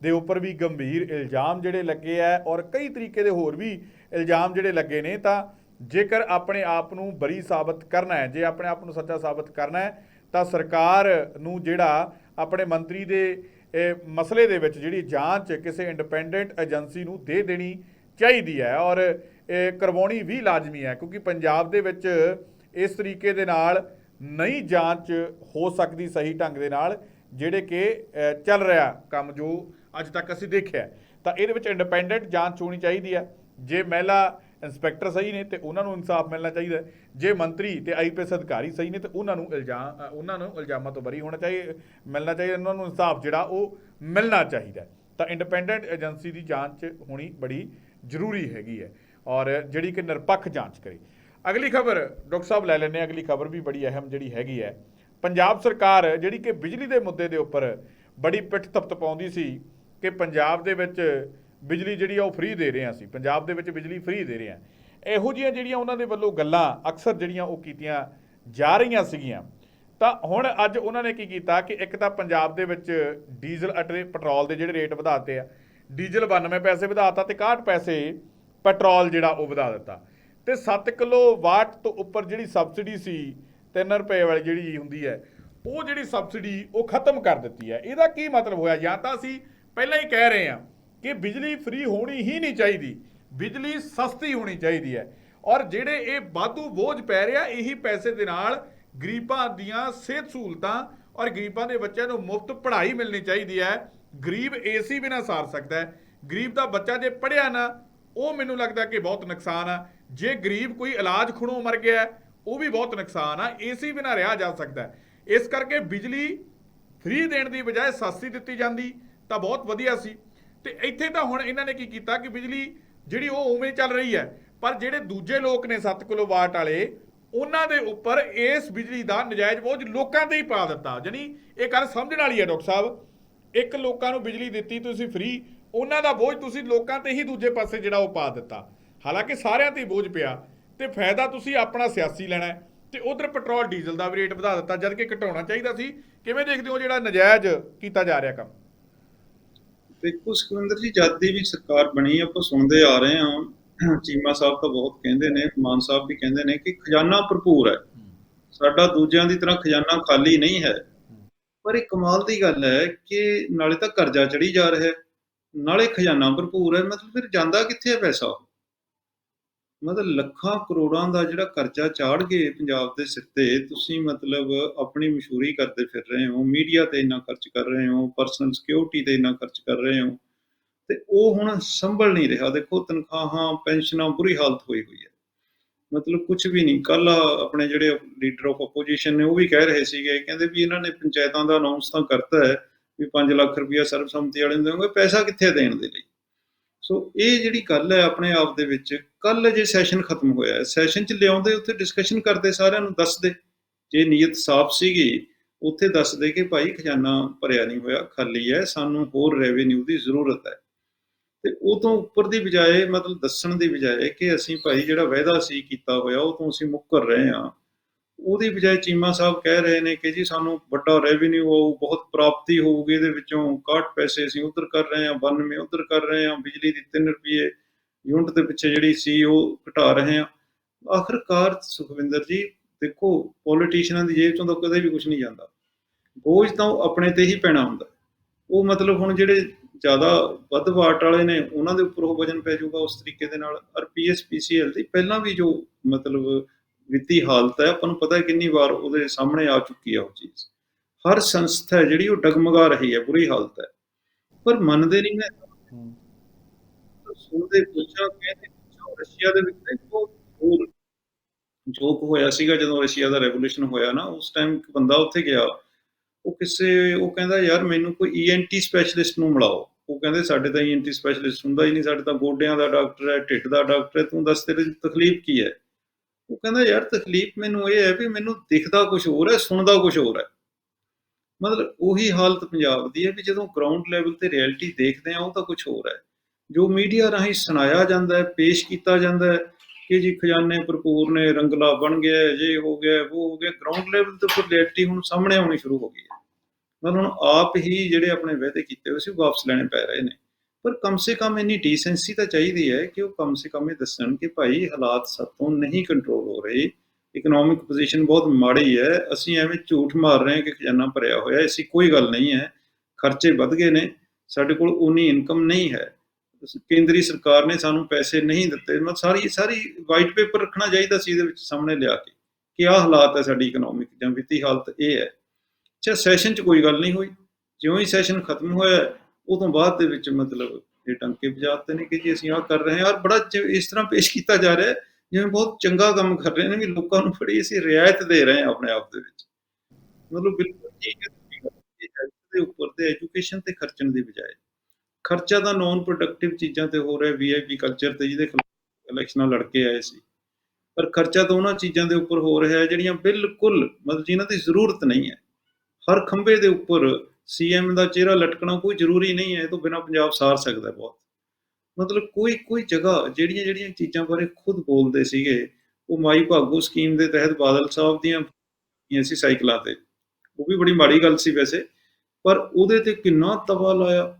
ਦੇ ਉੱਪਰ ਵੀ ਗੰਭੀਰ ਇਲਜ਼ਾਮ ਜਿਹੜੇ ਲੱਗੇ ਆ ਔਰ ਕਈ ਤਰੀਕੇ ਦੇ ਹੋਰ ਵੀ ਇਲਜ਼ਾਮ ਜਿਹੜੇ ਲੱਗੇ ਨੇ, ਤਾਂ ਜੇਕਰ ਆਪਣੇ ਆਪ ਨੂੰ ਬਰੀ ਸਾਬਤ ਕਰਨਾ ਹੈ, ਜੇ ਆਪਣੇ ਆਪ ਨੂੰ ਸੱਚਾ ਸਾਬਤ ਕਰਨਾ ਹੈ, ਤਾਂ ਸਰਕਾਰ ਨੂੰ ਜਿਹੜਾ ਆਪਣੇ ਮੰਤਰੀ ਦੇ, ਇਹ ਮਸਲੇ ਦੇ ਵਿੱਚ ਜਿਹੜੀ ਜਾਂਚ ਕਿਸੇ ਇੰਡੀਪੈਂਡੈਂਟ ਏਜੰਸੀ ਨੂੰ ਦੇ ਦੇਣੀ ਚਾਹੀਦੀ ਹੈ ਔਰ ਇਹ ਕਰਵਾਉਣੀ ਵੀ ਲਾਜ਼ਮੀ ਹੈ, ਕਿਉਂਕਿ ਪੰਜਾਬ ਦੇ ਵਿੱਚ ਇਸ ਤਰੀਕੇ ਦੇ ਨਾਲ ਨਹੀਂ ਜਾਂਚ ਹੋ ਸਕਦੀ ਸਹੀ ਢੰਗ ਦੇ ਨਾਲ, ਜਿਹੜੇ ਕਿ ਚੱਲ ਰਿਹਾ ਕੰਮ ਜੋ ਅੱਜ ਤੱਕ ਅਸੀਂ ਦੇਖਿਆ। ਤਾਂ ਇਹਦੇ ਵਿੱਚ ਇੰਡੀਪੈਂਡੈਂਟ ਜਾਂਚ ਹੋਣੀ ਚਾਹੀਦੀ ਹੈ। ਜੇ ਮਹਿਲਾ ਇੰਸਪੈਕਟਰ ਸਹੀ ਨੇ ਤੇ ਉਹਨਾਂ ਨੂੰ ਇਨਸਾਫ ਮਿਲਣਾ ਚਾਹੀਦਾ ਜੇ ਮੰਤਰੀ ਤੇ ਆਈਪੀਐਸ ਅਧਿਕਾਰੀ ਸਹੀ ਨੇ ਤੇ ਉਹਨਾਂ ਨੂੰ ਇਲਜ਼ਾਮ ਉਹਨਾਂ ਨੂੰ ਇਲਜ਼ਾਮਾਂ ਤੋਂ ਬਰੀ ਹੋਣਾ ਚਾਹੀਦਾ ਮਿਲਣਾ ਚਾਹੀਦਾ ਉਹਨਾਂ ਨੂੰ ਇਨਸਾਫ ਜਿਹੜਾ ਉਹ ਮਿਲਣਾ ਚਾਹੀਦਾ ਤਾਂ ਇੰਡੀਪੈਂਡੈਂਟ ਏਜੰਸੀ ਦੀ ਜਾਂਚ ਹੋਣੀ ਬੜੀ ਜ਼ਰੂਰੀ ਹੈਗੀ ਹੈ। ਔਰ ਜਿਹੜੀ ਕਿ ਨਿਰਪੱਖ ਜਾਂਚ ਕਰੇ। ਅਗਲੀ ਖਬਰ, ਡਾਕਟਰ ਸਾਹਿਬ ਲੈ ਲੈਂਦੇ ਹਾਂ, ਅਗਲੀ ਖਬਰ ਵੀ ਬੜੀ ਅਹਿਮ ਜਿਹੜੀ ਹੈਗੀ ਹੈ। ਪੰਜਾਬ ਸਰਕਾਰ ਜਿਹੜੀ ਕਿ ਬਿਜਲੀ ਦੇ ਮੁੱਦੇ ਦੇ ਉੱਪਰ ਬੜੀ ਪਿੱਠ ਤਪਤਪਾਉਂਦੀ ਸੀ ਕਿ ਪੰਜਾਬ ਦੇ ਵਿੱਚ ਬਿਜਲੀ ਜਿਹੜੀ ਆ ਉਹ ਫ੍ਰੀ ਦੇ ਰਹੇ ਹਾਂ ਅਸੀਂ, ਪੰਜਾਬ ਦੇ ਵਿੱਚ ਬਿਜਲੀ ਫ੍ਰੀ ਦੇ ਰਹੇ ਹਾਂ। ਇਹੋ ਜਿਹੀਆਂ ਜਿਹੜੀਆਂ ਉਹਨਾਂ ਦੇ ਵੱਲੋਂ ਗੱਲਾਂ ਅਕਸਰ ਜਿਹੜੀਆਂ ਉਹ ਕੀਤੀਆਂ ਜਾ ਰਹੀਆਂ ਸੀਗੀਆਂ। ਤਾਂ ਹੁਣ ਅੱਜ ਉਹਨਾਂ ਨੇ ਕੀ ਕੀਤਾ ਕਿ ਇੱਕ ਤਾਂ ਪੰਜਾਬ ਦੇ ਵਿੱਚ ਡੀਜ਼ਲ ਅਤੇ ਪੈਟਰੋਲ ਦੇ ਜਿਹੜੇ ਰੇਟ ਵਧਾਤੇ ਆ, ਡੀਜ਼ਲ 92 ਪੈਸੇ ਵਧਾਤਾ ਤੇ 61 ਪੈਸੇ ਪੈਟਰੋਲ ਜਿਹੜਾ ਉਹ ਵਧਾ ਦਿੱਤਾ। ਤੇ 7 ਕਿਲੋ ਵਾਟ ਤੋਂ ਉੱਪਰ ਜਿਹੜੀ ਸਬਸਿਡੀ ਸੀ 3 ਰੁਪਏ ਵਾਲੀ ਜਿਹੜੀ ਹੁੰਦੀ ਹੈ, ਉਹ ਜਿਹੜੀ ਸਬਸਿਡੀ, ਉਹ ਖਤਮ ਕਰ ਦਿੱਤੀ ਹੈ। ਇਹਦਾ ਕੀ ਮਤਲਬ ਹੋਇਆ? ਜਾਂ ਤਾਂ ਅਸੀਂ ਪਹਿਲਾਂ ਹੀ ਕਹਿ ਰਹੇ ਹਾਂ ਕਿ ਬਿਜਲੀ ਫ੍ਰੀ ਹੋਣੀ ਹੀ ਨਹੀਂ ਚਾਹੀਦੀ, ਬਿਜਲੀ ਸਸਤੀ ਹੋਣੀ ਚਾਹੀਦੀ ਹੈ। ਔਰ ਜਿਹੜੇ ਇਹ ਵਾਧੂ ਬੋਝ ਪੈ ਰਿਹਾ, ਇਹੀ ਪੈਸੇ ਦੇ ਨਾਲ ਗਰੀਬਾਂ ਦੀਆਂ ਸਿਹਤ ਸਹੂਲਤਾਂ ਔਰ ਗਰੀਬਾਂ ਦੇ ਬੱਚਿਆਂ ਨੂੰ ਮੁਫਤ ਪੜ੍ਹਾਈ ਮਿਲਣੀ ਚਾਹੀਦੀ ਹੈ। ਗਰੀਬ ਏਸੀ ਬਿਨਾ ਸਾਰ ਸਕਦਾ ਹੈ। ਗਰੀਬ ਦਾ ਬੱਚਾ ਜੇ ਪੜ੍ਹਿਆ ਨਾ, ਉਹ ਮੈਨੂੰ ਲੱਗਦਾ ਕਿ ਬਹੁਤ ਨੁਕਸਾਨ ਆ। ਜੇ ਗਰੀਬ ਕੋਈ ਇਲਾਜ ਖੁਣੋਂ ਮਰ ਗਿਆ ਉਹ ਵੀ ਬਹੁਤ ਨੁਕਸਾਨ ਆ, ਏਸੀ ਬਿਨਾ ਰਿਹਾ ਜਾ ਸਕਦਾ ਇਸ ਕਰਕੇ ਬਿਜਲੀ ਫ੍ਰੀ ਦੇਣ ਦੀ ਬਜਾਏ ਸਸਤੀ ਦਿੱਤੀ ਜਾਂਦੀ, ਤਾਂ ਬਹੁਤ ਵਧੀਆ ਸੀ। ਤੇ ਇੱਥੇ ਤਾਂ ਹੁਣ ਇਹਨਾਂ ਨੇ ਕੀ ਕੀਤਾ ਕਿ ਬਿਜਲੀ ਜਿਹੜੀ ਉਹ ਉਵੇਂ ਚੱਲ ਰਹੀ ਹੈ, ਪਰ ਜਿਹੜੇ ਦੂਜੇ ਲੋਕ ਨੇ 7 ਕਿਲੋਵਾਟ ਵਾਲੇ, ਉਹਨਾਂ ਦੇ ਉੱਪਰ ਇਸ ਬਿਜਲੀ ਦਾ ਨਜਾਇਜ਼ ਬੋਝ ਲੋਕਾਂ ਤੇ ਹੀ ਪਾ ਦਿੱਤਾ। ਜਾਨੀ ਇਹ ਗੱਲ ਸਮਝਣ ਵਾਲੀ ਹੈ ਡਾਕਟਰ ਸਾਹਿਬ, ਇੱਕ ਲੋਕਾਂ ਨੂੰ ਬਿਜਲੀ ਦਿੱਤੀ, ਤੁਸੀਂ ਫ੍ਰੀ, ਉਹਨਾਂ ਦਾ ਬੋਝ ਤੁਸੀਂ ਲੋਕਾਂ ਤੇ ਹੀ ਦੂਜੇ ਪਾਸੇ ਜਿਹੜਾ ਉਹ ਪਾ ਦਿੱਤਾ। ਹਾਲਾਂਕਿ ਸਾਰਿਆਂ ਤੇ ਬੋਝ ਪਿਆ ਤੇ ਫਾਇਦਾ ਤੁਸੀਂ ਆਪਣਾ ਸਿਆਸੀ ਲੈਣਾ ਤੇ ਉਧਰ ਪੈਟਰੋਲ, ਡੀਜ਼ਲ ਦਾ ਵੀ ਰੇਟ ਵਧਾ ਦਿੱਤਾ, ਜਦ ਕਿ ਘਟਾਉਣਾ ਚਾਹੀਦਾ ਸੀ। ਕਿਵੇਂ ਦੇਖਦੇ ਹੋ ਜਿਹੜਾ ਨਜਾਇਜ਼ ਕੀਤਾ ਜਾ ਰਿਹਾ ਕੰਮ? ਦੇਖੋ, ਸੁਖਵਿੰਦਰ ਜੀ, ਜਦ ਦੀ ਵੀ ਸਰਕਾਰ ਬਣੀ, ਆਪਾਂ ਸੁਣਦੇ ਆ ਰਹੇ ਹਾਂ। ਚੀਮਾ ਸਾਹਿਬ ਤਾਂ ਬਹੁਤ ਕਹਿੰਦੇ ਨੇ, ਮਾਨ ਸਾਹਿਬ ਵੀ ਕਹਿੰਦੇ ਨੇ ਕਿ ਖਜ਼ਾਨਾ ਭਰਪੂਰ ਹੈ। ਸਾਡਾ ਦੂਜਿਆਂ ਦੀ ਤਰ੍ਹਾਂ ਖਜ਼ਾਨਾ ਖਾਲੀ ਨਹੀਂ ਹੈ। ਪਰ ਇਹ ਕਮਾਲ ਦੀ ਗੱਲ ਹੈ ਕਿ ਨਾਲੇ ਤਾਂ ਕਰਜ਼ਾ ਚੜੀ ਜਾ ਰਿਹਾ ਹੈ। ਨਾਲੇ ਖਜ਼ਾਨਾ ਭਰਪੂਰ ਹੈ, ਮਤਲਬ ਫਿਰ ਜਾਂਦਾ ਕਿੱਥੇ ਹੈ ਪੈਸਾ ਮਤਲਬ ਲੱਖਾਂ ਕਰੋੜਾਂ ਦਾ ਜਿਹੜਾ ਕਰਜ਼ਾ ਚਾੜ ਕੇ ਪੰਜਾਬ ਦੇ ਸਿਰ ਤੇ, ਤੁਸੀਂ ਮਤਲਬ ਆਪਣੀ ਮਸ਼ਹੂਰੀ ਕਰਦੇ ਫਿਰ ਰਹੇ ਹੋ, ਮੀਡੀਆ ਤੇ ਇੰਨਾ ਖਰਚ ਕਰ ਰਹੇ ਹੋ ਪਰਸਨਲ ਸਿਕਿਉਰਿਟੀ ਤੇ ਇੰਨਾ ਖਰਚ ਕਰ ਰਹੇ ਹੋ, ਤੇ ਉਹ ਹੁਣ ਸੰਭਲ ਨਹੀਂ ਰਿਹਾ। ਦੇਖੋ, ਤਨਖਾਹਾਂ, ਪੈਨਸ਼ਨਾਂ ਬੁਰੀ ਹਾਲਤ ਹੋਈ ਹੋਈ ਹੈ। ਮਤਲਬ ਕੁਝ ਵੀ ਨਹੀਂ। ਕੱਲ ਆਪਣੇ ਜਿਹੜੇ ਲੀਡਰ ਆਫ ਆਪੋਜੀਸ਼ਨ ਨੇ, ਉਹ ਵੀ ਕਹਿ ਰਹੇ ਸੀਗੇ, ਕਹਿੰਦੇ ਵੀ ਇਹਨਾਂ ਨੇ ਪੰਚਾਇਤਾਂ ਦਾ ਅਨਾਉਂਸ ਤਾਂ ਕਰਤਾ ਹੈ ਵੀ 5 ਲੱਖ ਰੁਪਇਆ ਸਰਬਸੰਮਤੀ ਵਾਲੇ ਨੂੰ ਦੇਵਾਂਗੇ, ਪੈਸਾ ਕਿੱਥੇ ਦੇਣ ਦੇ ਲਈ? ਸੋ ਇਹ ਜਿਹੜੀ ਗੱਲ ਹੈ ਆਪਣੇ ਆਪ ਦੇ ਵਿੱਚ ਕੱਲ ਜੇ ਸੈਸ਼ਨ ਖਤਮ ਹੋਇਆ ਸੈਸ਼ਨ ਚ ਲਿਆਉਂਦੇ, ਉੱਥੇ ਡਿਸਕਸ਼ਨ ਕਰਦੇ ਸਾਰਿਆਂ ਨੂੰ ਦੱਸਦੇ। ਜੇ ਨੀਅਤ ਸਾਫ਼ ਸੀਗੀ, ਉੱਥੇ ਦੱਸਦੇ ਕਿ ਭਾਈ ਖਜ਼ਾਨਾ ਭਰਿਆ ਨਹੀਂ ਹੋਇਆ, ਖਾਲੀ ਹੈ, ਸਾਨੂੰ ਹੋਰ ਰੈਵਨਿਊ ਦੀ ਜ਼ਰੂਰਤ ਹੈ। ਤੇ ਉਹ ਤੋਂ ਉੱਪਰ ਦੀ ਬਜਾਏ, ਮਤਲਬ ਦੱਸਣ ਦੀ ਬਜਾਏ ਕਿ ਅਸੀਂ ਭਾਈ ਜਿਹੜਾ ਵਾਅਦਾ ਸੀ ਕੀਤਾ ਹੋਇਆ, ਉਹ ਤੋਂ ਅਸੀਂ ਮੁੱਕਰ ਰਹੇ ਹਾਂ। ਉਹਦੀ ਬਜਾਏ ਚੀਮਾ ਸਾਹਿਬ ਕਹਿ ਰਹੇ ਨੇ ਕਿ ਜੀ ਸਾਨੂੰ ਵੱਡਾ ਰੈਵਨਿਊ ਆਊ, ਬਹੁਤ ਪ੍ਰਾਪਤੀ ਹੋਊਗੀ, ਇਹਦੇ ਵਿੱਚੋਂ 61 ਪੈਸੇ ਅਸੀਂ ਉਧਰ ਕਰ ਰਹੇ ਹਾਂ 92 ਉਧਰ ਕਰ ਰਹੇ ਹਾਂ, ਬਿਜਲੀ ਦੀ 3 ਰੁਪਏ ਯੂਨਿਟ ਦੇ ਪਿੱਛੇ ਜਿਹੜੀ ਸੀ ਉਹ ਘਟਾ ਰਹੇ ਹਾਂ। ਆਖਰਕਾਰ ਸੁਖਵਿੰਦਰ ਜੀ, ਦੇਖੋ ਪੋਲੀਟੀਸ਼ੀਅਨਾਂ ਦੀ ਜੇਬ ਚੋਂ ਤਾਂ ਕਦੇ ਵੀ ਕੁਝ ਨਹੀਂ ਜਾਂਦਾ। ਬੋਝ ਤਾਂ ਉਹ ਆਪਣੇ ਤੇ ਹੀ ਪੈਣਾ ਹੁੰਦਾ। ਉਹ ਮਤਲਬ ਹੁਣ ਜਿਹੜੇ ਜ਼ਿਆਦਾ ਵੱਧ ਵਾਟ ਵਾਲੇ ਨੇ, ਉਹਨਾਂ ਦੇ ਉੱਪਰ ਉਹ ਵਜਨ ਪੈ ਜਾਊਗਾ ਉਸ ਤਰੀਕੇ ਦੇ ਨਾਲ। ਔਰ ਪੀਐਸਪੀਸੀਐਲ ਦੀ ਪਹਿਲਾਂ ਵੀ ਜੋ ਮਤਲਬ ਵਿੱਤੀ ਹਾਲਤ ਹੈ ਆਪਾਂ ਨੂੰ ਪਤਾ ਹੈ ਕਿੰਨੀ ਵਾਰ ਉਹਦੇ ਸਾਹਮਣੇ ਆ ਚੁੱਕੀ ਹੈ ਉਹ ਚੀਜ਼। ਹਰ ਸੰਸਥਾ ਹੈ ਜਿਹੜੀ ਉਹ ਡਗਮਗਾ ਰਹੀ ਹੈ ਬੁਰੀ ਹਾਲਤ ਹੈ। ਪਰ ਮੰਨਦੇ ਨਹੀਂ ਮੈਂ। ਸੁਣਦੇ ਪੁੱਛਾਂ ਕਹਿੰਦੇ ਰਸ਼ੀਆ ਦੇ ਵਿੱਚ ਦੇਖੋ ਹੋਰ ਜੋ ਕੁ ਹੋਇਆ ਸੀਗਾ ਜਦੋਂ ਰਸ਼ੀਆ ਦਾ ਰੈਵੋਲੂਸ਼ਨ ਹੋਇਆ ਨਾ ਉਸ ਟਾਈਮ ਇੱਕ ਬੰਦਾ ਉੱਥੇ ਗਿਆ। ਉਹ ਕਿਸੇ ਉਹ ਕਹਿੰਦਾ ਯਾਰ ਮੈਨੂੰ ਕੋਈ ਈਐਨਟੀ ਸਪੈਸ਼ਲਿਸਟ ਨੂੰ ਮਿਲਾਓ। ਉਹ ਕਹਿੰਦੇ ਸਾਡੇ ਤਾਂ ਈਐਨਟੀ ਸਪੈਸ਼ਲਿਸਟ ਹੁੰਦਾ ਹੀ ਨਹੀਂ ਸਾਡੇ ਤਾਂ ਗੋਡਿਆਂ ਦਾ ਡਾਕਟਰ ਹੈ ਢਿੱਡ ਦਾ ਡਾਕਟਰ ਹੈ ਤੂੰ ਦੱਸ ਤੇਰੀ ਤਕਲੀਫ ਕੀ ਹੈ? ਉਹ ਕਹਿੰਦਾ ਯਾਰ ਤਕਲੀਫ ਮੈਨੂੰ ਇਹ ਹੈ ਵੀ ਮੈਨੂੰ ਦਿਖਦਾ ਕੁਝ ਹੋਰ ਹੈ, ਸੁਣਦਾ ਕੁਝ ਹੋਰ ਹੈ। ਮਤਲਬ ਉਹੀ ਹਾਲਤ ਪੰਜਾਬ ਦੀ ਹੈ ਵੀ ਜਦੋਂ ਗਰਾਊਂਡ ਲੈਵਲ ਤੇ ਰਿਐਲਿਟੀ ਦੇਖਦੇ ਆ ਉਹ ਤਾਂ ਕੁਝ ਹੋਰ ਹੈ। ਜੋ ਮੀਡੀਆ ਰਾਹੀਂ ਸੁਣਾਇਆ ਜਾਂਦਾ ਹੈ, ਪੇਸ਼ ਕੀਤਾ ਜਾਂਦਾ ਹੈ ਕਿ ਜੀ ਖਜ਼ਾਨੇ ਭਰਪੂਰ ਨੇ, ਰੰਗਲਾ ਬਣ ਗਿਆ ਜੇ ਹੋ ਗਿਆ, ਉਹ ਹੋ ਗਿਆ ਗਰਾਊਂਡ ਲੈਵਲ ਤੇ ਉੱਪਰ ਰਿਐਲਿਟੀ ਹੁਣ ਸਾਹਮਣੇ ਆਉਣੀ ਸ਼ੁਰੂ ਹੋ ਗਈ ਹੈ। ਮਤਲਬ ਹੁਣ ਆਪ ਹੀ ਜਿਹੜੇ ਆਪਣੇ ਵਾਅਦੇ ਕੀਤੇ ਹੋਏ ਸੀ ਵਾਪਸ ਲੈਣੇ ਪੈ ਰਹੇ ਨੇ। ਪਰ ਕਮ ਸੇ ਕਮ ਇੰਨੀ ਡੀਸੈਂਸੀ ਤਾਂ ਚਾਹੀਦੀ ਹੈ ਕਿ ਉਹ ਕਮ ਸੇ ਕਮ ਇਹ ਦੱਸਣ ਕਿ ਭਾਈ ਹਾਲਾਤ ਸਾਤੋਂ ਨਹੀਂ ਕੰਟਰੋਲ ਹੋ ਰਹੇ। ਇਕਨੋਮਿਕ ਪੋਜੀਸ਼ਨ ਬਹੁਤ ਮਾੜੀ ਹੈ। ਅਸੀਂ ਐਵੇਂ ਝੂਠ ਮਾਰ ਰਹੇ ਹਾਂ ਕਿ ਖਜ਼ਾਨਾ ਭਰਿਆ ਹੋਇਆ ਐਸੀ ਕੋਈ ਗੱਲ ਨਹੀਂ ਹੈ। ਖਰਚੇ ਵੱਧ ਗਏ ਨੇ। ਸਾਡੇ ਕੋਲ ਉਨੀ ਇਨਕਮ ਨਹੀਂ ਹੈ। ਕੇਂਦਰੀ ਸਰਕਾਰ ਨੇ ਸਾਨੂੰ ਪੈਸੇ ਨਹੀਂ ਦਿੱਤੇ। ਮਤਲਬ ਸਾਰੀ ਸਾਰੀ ਵਾਈਟ ਪੇਪਰ ਰੱਖਣਾ ਚਾਹੀਦਾ ਸੀ ਇਹਦੇ ਵਿੱਚ ਸਾਹਮਣੇ ਲਿਆ ਕੇ ਕਿ ਆਹ ਹਾਲਾਤ ਹੈ ਸਾਡੀ ਇਕਨੋਮਿਕ ਜਾਂ ਵਿੱਤੀ ਹਾਲਤ ਇਹ ਹੈ। ਅੱਛਾ ਸੈਸ਼ਨ 'ਚ ਕੋਈ ਗੱਲ ਨਹੀਂ ਹੋਈ। ਜਿਉਂ ਹੀ ਸੈਸ਼ਨ ਖਤਮ ਹੋਇਆ ਉਹ ਤੋਂ ਬਾਅਦ ਦੇ ਵਿੱਚ ਮਤਲਬ ਇਹ ਟੰਕੇ ਵਜਾਤੇ ਨੇ ਕਿ ਜੀ ਅਸੀਂ ਆਹ ਕਰ ਰਹੇ ਹਾਂ। ਯਾਰ ਬੜਾ ਇਸ ਤਰ੍ਹਾਂ ਪੇਸ਼ ਕੀਤਾ ਜਾ ਰਿਹਾ ਹੈ, ਜਿਵੇਂ ਬਹੁਤ ਚੰਗਾ ਕੰਮ ਕਰ ਰਹੇ ਨੇ ਵੀ ਲੋਕਾਂ ਨੂੰ ਬੜੀ ਅਸੀਂ ਰਿਆਇਤ ਦੇ ਰਹੇ ਹਾਂ ਆਪਣੇ ਆਪ ਦੇ ਵਿੱਚ। ਮਤਲਬ ਬਿਲਕੁਲ ਠੀਕ ਹੈ ਦੇ ਉੱਪਰ ਤੇ ਐਜੂਕੇਸ਼ਨ ਤੇ ਖਰਚਣ ਦੀ ਬਜਾਏ। ਖਰਚਾ ਤਾਂ ਨੌਨ ਪ੍ਰੋਡਕਟਿਵ ਚੀਜ਼ਾਂ ਤੇ ਹੋ ਰਿਹਾ ਵੀਆਈਪੀ ਕਲਚਰ ਤੇ ਜਿਹਦੇ ਖਿਲਾਫ ਇਲੈਕਸ਼ਨਾਂ ਲੜ ਕੇ ਆਏ ਸੀ। ਪਰ ਖਰਚਾ ਤਾਂ ਉਹਨਾਂ ਚੀਜ਼ਾਂ ਦੇ ਉੱਪਰ ਹੋ ਰਿਹਾ ਜਿਹੜੀਆਂ ਬਿਲਕੁਲ ਮਤਲਬ ਜਿਨ੍ਹਾਂ ਦੀ ਜ਼ਰੂਰਤ ਨਹੀਂ ਹੈ। ਹਰ ਖੰਭੇ ਦੇ ਉੱਪਰ ਸੀਐਮ ਦਾ ਚਿਹਰਾ ਲਟਕਣਾ ਕੋਈ ਜ਼ਰੂਰੀ ਨਹੀਂ ਹੈ, ਇਹ ਤੋਂ ਬਿਨਾ ਪੰਜਾਬ ਸਾਰ ਸਕਦਾ ਬਹੁਤ। ਮਤਲਬ ਕੋਈ ਕੋਈ ਜਗ੍ਹਾ ਜਿਹੜੀਆਂ ਜਿਹੜੀਆਂ ਚੀਜ਼ਾਂ ਬਾਰੇ ਖੁਦ ਬੋਲਦੇ ਸੀਗੇ, ਉਹ ਮਾਈ ਭਾਗੋ ਸਕੀਮ ਦੇ ਤਹਿਤ ਬਾਦਲ ਸਾਹਿਬ ਦੀਆਂ ਕੀਤੀਆਂ ਸਾਈਕਲਾਂ ਤੇ। ਉਹ ਵੀ ਬੜੀ ਮਾੜੀ ਗੱਲ ਸੀ ਵੈਸੇ, ਪਰ ਉਹਦੇ ਤੇ ਕਿੰਨਾ ਤਵਾ ਲਾਇਆ।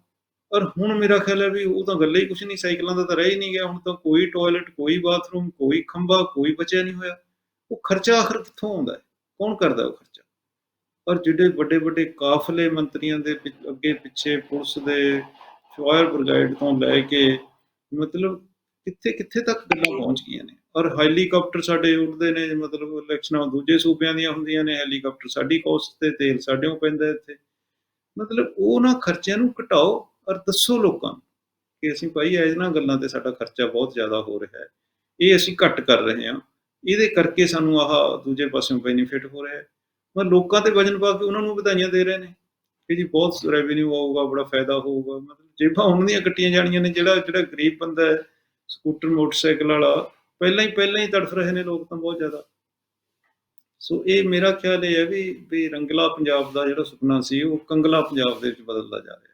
ਪਰ ਹੁਣ ਮੇਰਾ ਖਿਆਲ ਹੈ ਵੀ ਉਹ ਤਾਂ ਗੱਲ ਹੀ ਕੁਛ ਨਹੀਂ, ਸਾਈਕਲਾਂ ਦਾ ਤਾਂ ਰਹਿ ਹੀ ਨਹੀਂ ਗਿਆ। ਹੁਣ ਤਾਂ ਕੋਈ ਟਾਇਲਟ ਕੋਈ ਬਾਥਰੂਮ ਕੋਈ ਖੰਭਾ, ਕੋਈ ਬਚਿਆ ਨਹੀਂ ਹੋਇਆ। ਉਹ ਖਰਚਾ ਆਖਰ ਕਿੱਥੋਂ ਆਉਂਦਾ ਹੈ? ਕੌਣ ਕਰਦਾ ਉਹ ਖਰਚਾ? ਪਰ ਜਿਹੜੇ ਵੱਡੇ ਵੱਡੇ ਕਾਫਲੇ ਮੰਤਰੀਆਂ ਦੇ ਅੱਗੇ ਪਿੱਛੇ ਪੁਲਿਸ ਦੇ ਫਾਇਰ ਬ੍ਰਿਗੇਡ ਤੋਂ ਲੈ ਕੇ ਮਤਲਬ ਕਿੱਥੇ ਕਿੱਥੇ ਤੱਕ ਗੱਲਾਂ ਪਹੁੰਚ ਗਈਆਂ ਨੇ? ਔਰ ਹੈਲੀਕਾਪਟਰ ਸਾਡੇ ਉੱਡਦੇ ਨੇ, ਮਤਲਬ ਇਲੈਕਸ਼ਨਾਂ ਦੂਜੇ ਸੂਬਿਆਂ ਦੀਆਂ ਹੁੰਦੀਆਂ ਨੇ, ਹੈਲੀਕਾਪਟਰ ਸਾਡੀ ਕੋਸਟ ਤੇ, ਤੇਲ ਸਾਡੇੋਂ ਪੈਂਦਾ ਇੱਥੇ। ਮਤਲਬ ਉਹ ਨਾ ਖਰਚਿਆਂ ਨੂੰ ਘਟਾਓ ਔਰ ਦੱਸੋ ਲੋਕਾਂ ਨੂੰ ਕਿ ਅਸੀਂ ਭਾਈ ਇਹਨਾਂ ਗੱਲਾਂ ਤੇ ਸਾਡਾ ਖਰਚਾ ਬਹੁਤ ਜ਼ਿਆਦਾ ਹੋ ਰਿਹਾ ਹੈ। ਇਹ ਅਸੀਂ ਘੱਟ ਕਰ ਰਹੇ ਹਾਂ। ਇਹਦੇ ਕਰਕੇ ਸਾਨੂੰ ਆਹ ਦੂਜੇ ਪਾਸਿਓਂ ਬੈਨੀਫਿਟ ਹੋ ਰਿਹਾ ਹੈ। ਮੈਂ ਲੋਕਾਂ ਤੇ ਵਜਨ ਪਾ ਕੇ ਉਹਨਾਂ ਨੂੰ ਵਧਾਈਆਂ ਦੇ ਰਹੇ ਨੇ ਕਿ ਜੀ ਬਹੁਤ ਰੈਵਨਿਊ ਆਊਗਾ, ਬੜਾ ਫਾਇਦਾ ਹੋਊਗਾ। ਮਤਲਬ ਜੇਬਾਂ ਉਹਨਾਂ ਦੀਆਂ ਕੱਟੀਆਂ ਜਾਣੀਆਂ ਨੇ, ਜਿਹੜਾ ਜਿਹੜਾ ਗਰੀਬ ਬੰਦਾ ਹੈ, ਸਕੂਟਰ, ਮੋਟਰਸਾਈਕਲ ਵਾਲਾ, ਪਹਿਲਾਂ ਹੀ ਪਹਿਲਾਂ ਹੀ ਤੜਫ ਰਹੇ ਨੇ ਲੋਕ ਤਾਂ ਬਹੁਤ ਜ਼ਿਆਦਾ। ਸੋ ਇਹ ਮੇਰਾ ਖਿਆਲ ਇਹ ਹੈ ਵੀ ਵੀ ਰੰਗਲਾ ਪੰਜਾਬ ਦਾ ਜਿਹੜਾ ਸੁਪਨਾ ਸੀ, ਉਹ ਕੰਗਲਾ ਪੰਜਾਬ ਦੇ ਵਿੱਚ ਬਦਲਦਾ ਜਾ ਰਿਹਾ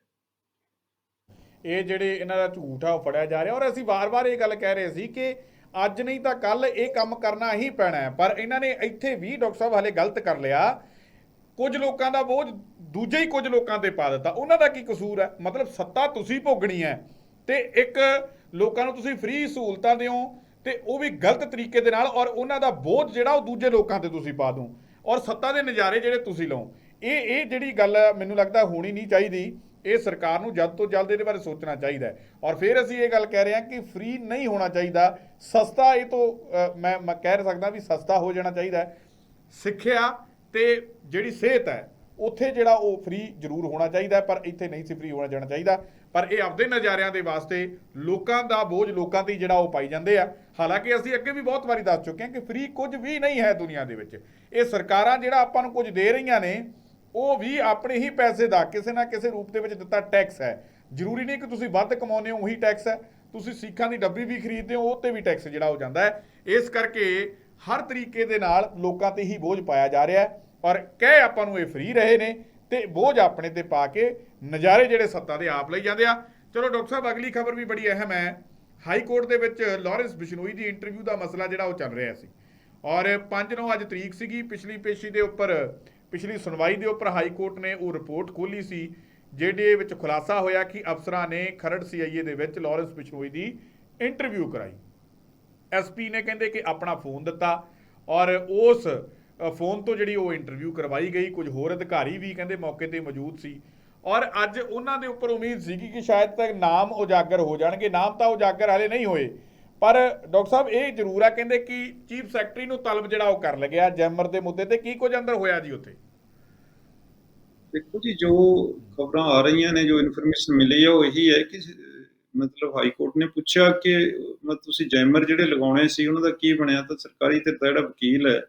ਇਹ ਜਿਹੜੇ ਇਹਨਾਂ ਦਾ ਝੂਠ ਆ, ਉਹ ਫੜਿਆ ਜਾ ਰਿਹਾ ਔਰ ਅਸੀਂ ਵਾਰ-ਵਾਰ ਇਹ ਗੱਲ ਕਹਿ ਰਹੇ ਸੀ ਕਿ ਅੱਜ ਨਹੀਂ ਤਾਂ ਕੱਲ ਇਹ ਕੰਮ ਕਰਨਾ ਹੀ ਪੈਣਾ ਪਰ ਇਹਨਾਂ ਨੇ ਇੱਥੇ ਵੀ ਡਾਕਟਰ ਸਾਹਿਬ ਹਲੇ ਗਲਤ ਕਰ ਲਿਆ। ਕੁਝ ਲੋਕਾਂ ਦਾ ਬੋਝ ਦੂਜੇ ਹੀ ਕੁਝ ਲੋਕਾਂ ਤੇ ਪਾ ਦਿੱਤਾ। ਉਹਨਾਂ ਦਾ ਕੀ ਕਸੂਰ ਹੈ? ਮਤਲਬ ਸੱਤਾ ਤੁਸੀਂ ਭੋਗਣੀ ਹੈ ਤੇ ਇੱਕ ਲੋਕਾਂ ਨੂੰ ਤੁਸੀਂ ਫ੍ਰੀ ਸਹੂਲਤਾਂ ਦਿਓ ਤੇ ਉਹ ਵੀ ਗਲਤ ਤਰੀਕੇ ਦੇ ਨਾਲ ਔਰ ਉਹਨਾਂ ਦਾ ਬੋਝ ਜਿਹੜਾ ਉਹ ਦੂਜੇ ਲੋਕਾਂ ਤੇ ਤੁਸੀਂ ਪਾ ਦੋ ਔਰ ਸੱਤਾ ਦੇ ਨਜ਼ਾਰੇ ਜਿਹੜੇ ਤੁਸੀਂ ਲਓ। ਇਹ ਇਹ ਜਿਹੜੀ ਗੱਲ ਮੈਨੂੰ ਲੱਗਦਾ ਹੋਣੀ ਨਹੀਂ ਚਾਹੀਦੀ। ਇਹ ਸਰਕਾਰ ਨੂੰ ਜਲਦ ਤੋਂ ਜਲਦ ਇਹਦੇ ਬਾਰੇ ਸੋਚਣਾ ਚਾਹੀਦਾ ਹੈ। ਔਰ ਫਿਰ ਅਸੀਂ ਇਹ ਗੱਲ ਕਹਿ ਰਹੇ ਹਾਂ ਕਿ ਫ੍ਰੀ ਨਹੀਂ ਹੋਣਾ ਚਾਹੀਦਾ। ਸਸਤਾ ਇਹ ਤੋਂ ਮੈਂ ਮੈਂ ਕਹਿ ਸਕਦਾ ਵੀ ਸਸਤਾ ਹੋ ਜਾਣਾ ਚਾਹੀਦਾ ਹੈ। ਸਿੱਖਿਆ ਤੇ ਜਿਹੜੀ ਸਿਹਤ ਹੈ, ਉੱਥੇ ਜਿਹੜਾ ਉਹ ਫ੍ਰੀ ਜ਼ਰੂਰ ਹੋਣਾ ਚਾਹੀਦਾ ਪਰ ਇੱਥੇ ਨਹੀਂ ਸੀ ਫ੍ਰੀ ਹੋਣਾ ਜਾਣਾ ਚਾਹੀਦਾ। ਪਰ ਇਹ ਆਪਦੇ ਨਜ਼ਾਰਿਆਂ ਦੇ ਵਾਸਤੇ ਲੋਕਾਂ ਦਾ ਬੋਝ ਲੋਕਾਂ ਤੇ ਜਿਹੜਾ ਉਹ ਪਾਈ ਜਾਂਦੇ ਆ। ਹਾਲਾਂਕਿ ਅਸੀਂ ਅੱਗੇ ਵੀ ਬਹੁਤ ਵਾਰੀ ਦੱਸ ਚੁੱਕੇ ਹਾਂ ਕਿ ਫ੍ਰੀ ਕੁਝ ਵੀ ਨਹੀਂ ਹੈ ਦੁਨੀਆ ਦੇ ਵਿੱਚ। ਇਹ ਸਰਕਾਰਾਂ ਜਿਹੜਾ ਆਪਾਂ ਨੂੰ ਕੁਝ ਦੇ ਰਹੀਆਂ ਨੇ ਉਹ ਵੀ ਆਪਣੇ ਹੀ ਪੈਸੇ ਦਾ ਕਿਸੇ ਨਾ ਕਿਸੇ ਰੂਪ ਦੇ ਵਿੱਚ ਦਿੱਤਾ ਟੈਕਸ ਹੈ। ਜ਼ਰੂਰੀ ਨਹੀਂ ਕਿ ਤੁਸੀਂ ਵੱਧ ਕਮਾਉਂਦੇ ਹੋ, ਉਹੀ ਟੈਕਸ ਹੈ। ਤੁਸੀਂ ਸਿੱਖਾਂ ਦੀ ਡੱਬੀ ਵੀ ਖਰੀਦਦੇ ਹੋ, ਉਹ ਤੇ ਵੀ ਟੈਕਸ ਜਿਹੜਾ ਹੋ ਜਾਂਦਾ ਹੈ। ਇਸ ਕਰਕੇ ਹਰ ਤਰੀਕੇ ਦੇ ਨਾਲ ਲੋਕਾਂ ਤੇ ਹੀ ਬੋਝ ਪਾਇਆ ਜਾ ਰਿਹਾ ਹੈ। ਔਰ ਕਹਿ ਆਪਾਂ ਨੂੰ ਇਹ ਫਰੀ ਰਹੇ ਨੇ ਤੇ ਬੋਝ ਆਪਣੇ ਤੇ ਪਾ ਕੇ ਨਜ਼ਾਰੇ ਜਿਹੜੇ ਸੱਤਾ ਦੇ ਆਪ ਲਈ ਜਾਂਦੇ ਆ। ਚਲੋ ਡਾਕਟਰ ਸਾਹਿਬ, ਅਗਲੀ ਖਬਰ ਵੀ ਬੜੀ ਅਹਿਮ ਹੈ। ਹਾਈ ਕੋਰਟ ਦੇ ਵਿੱਚ ਲਾਰੈਂਸ ਬਿਸ਼ਨੋਈ ਦੀ ਇੰਟਰਵਿਊ ਦਾ ਮਸਲਾ ਜਿਹੜਾ ਉਹ ਚੱਲ ਰਿਹਾ ਸੀ। ਔਰ 5 ਨੂੰ ਅੱਜ ਤਰੀਕ ਸੀਗੀ, ਪਿਛਲੀ ਪੇਸ਼ੀ ਦੇ ਉੱਪਰ ਪਿਛਲੀ ਸੁਣਵਾਈ ਦੇ ਉੱਪਰ ਹਾਈ ਕੋਰਟ ਨੇ ਉਹ ਰਿਪੋਰਟ ਖੋਲੀ ਸੀ ਜਿਹਦੇ ਵਿੱਚ ਖੁਲਾਸਾ ਹੋਇਆ ਕਿ ਅਫਸਰਾਂ ਨੇ ਖਰੜ ਸੀਆਈਏ ਦੇ ਵਿੱਚ ਲਾਰੈਂਸ ਬਿਸ਼ਨੋਈ ਦੀ ਇੰਟਰਵਿਊ ਕਰਾਈ। ਐਸਪੀ ਨੇ ਕਹਿੰਦੇ ਕਿ ਆਪਣਾ ਫੋਨ ਦਿੱਤਾ ਔਰ ਉਸ ਫੋਨ ਤੋਂ ਜਿਹੜੀ ਉਹ ਇੰਟਰਵਿਊ ਕਰਵਾਈ ਗਈ, ਕੁਝ ਹੋਰ ਅਧਿਕਾਰੀ ਵੀ ਕਹਿੰਦੇ ਮੌਕੇ ਤੇ ਮੌਜੂਦ ਸੀ। ਔਰ ਅੱਜ ਉਹਨਾਂ ਦੇ ਉੱਪਰ ਉਮੀਦ ਸੀਗੀ ਕਿ ਸ਼ਾਇਦ ਤੱਕ ਨਾਮ ਉਜਾਗਰ ਹੋ ਜਾਣਗੇ। ਨਾਮ ਤਾਂ ਉਜਾਗਰ ਹਾਲੇ ਨਹੀਂ ਹੋਏ। ਪਰ ਡਾਕਟਰ ਸਾਹਿਬ, ਇਹ ਜ਼ਰੂਰ ਆ, ਕਹਿੰਦੇ ਕਿ ਚੀਫ ਸੈਕਟਰੀ ਨੂੰ ਤਲਬ ਜਿਹੜਾ ਉਹ ਕਰ ਲਗਿਆ ਜੈਮਰ ਦੇ ਮੁੱਦੇ ਤੇ। ਕੀ ਕੁਝ ਅੰਦਰ ਹੋਇਆ ਜੀ ਉੱਥੇ? ਦੇਖੋ ਜੀ, ਜੋ ਖਬਰਾਂ ਆ ਰਹੀਆਂ ਨੇ, ਜੋ ਇਨਫੋਰਮੇਸ਼ਨ ਮਿਲੀ ਹੈ ਉਹ ਇਹੀ ਹੈ ਕਿ, ਮਤਲਬ ਹਾਈ ਕੋਰਟ ਨੇ ਪੁੱਛਿਆ ਕਿ, ਮਤਲਬ ਤੁਸੀਂ ਜੈਮਰ ਜਿਹੜੇ ਲਗਾਉਣੇ ਸੀ, ਉਹਨਾਂ ਦਾ ਕੀ ਬਣਿਆ? ਤਾਂ ਸਰਕਾਰੀ ਧਿਰ ਦਾ ਜਿਹੜਾ ਵਕੀਲ ਹੈ,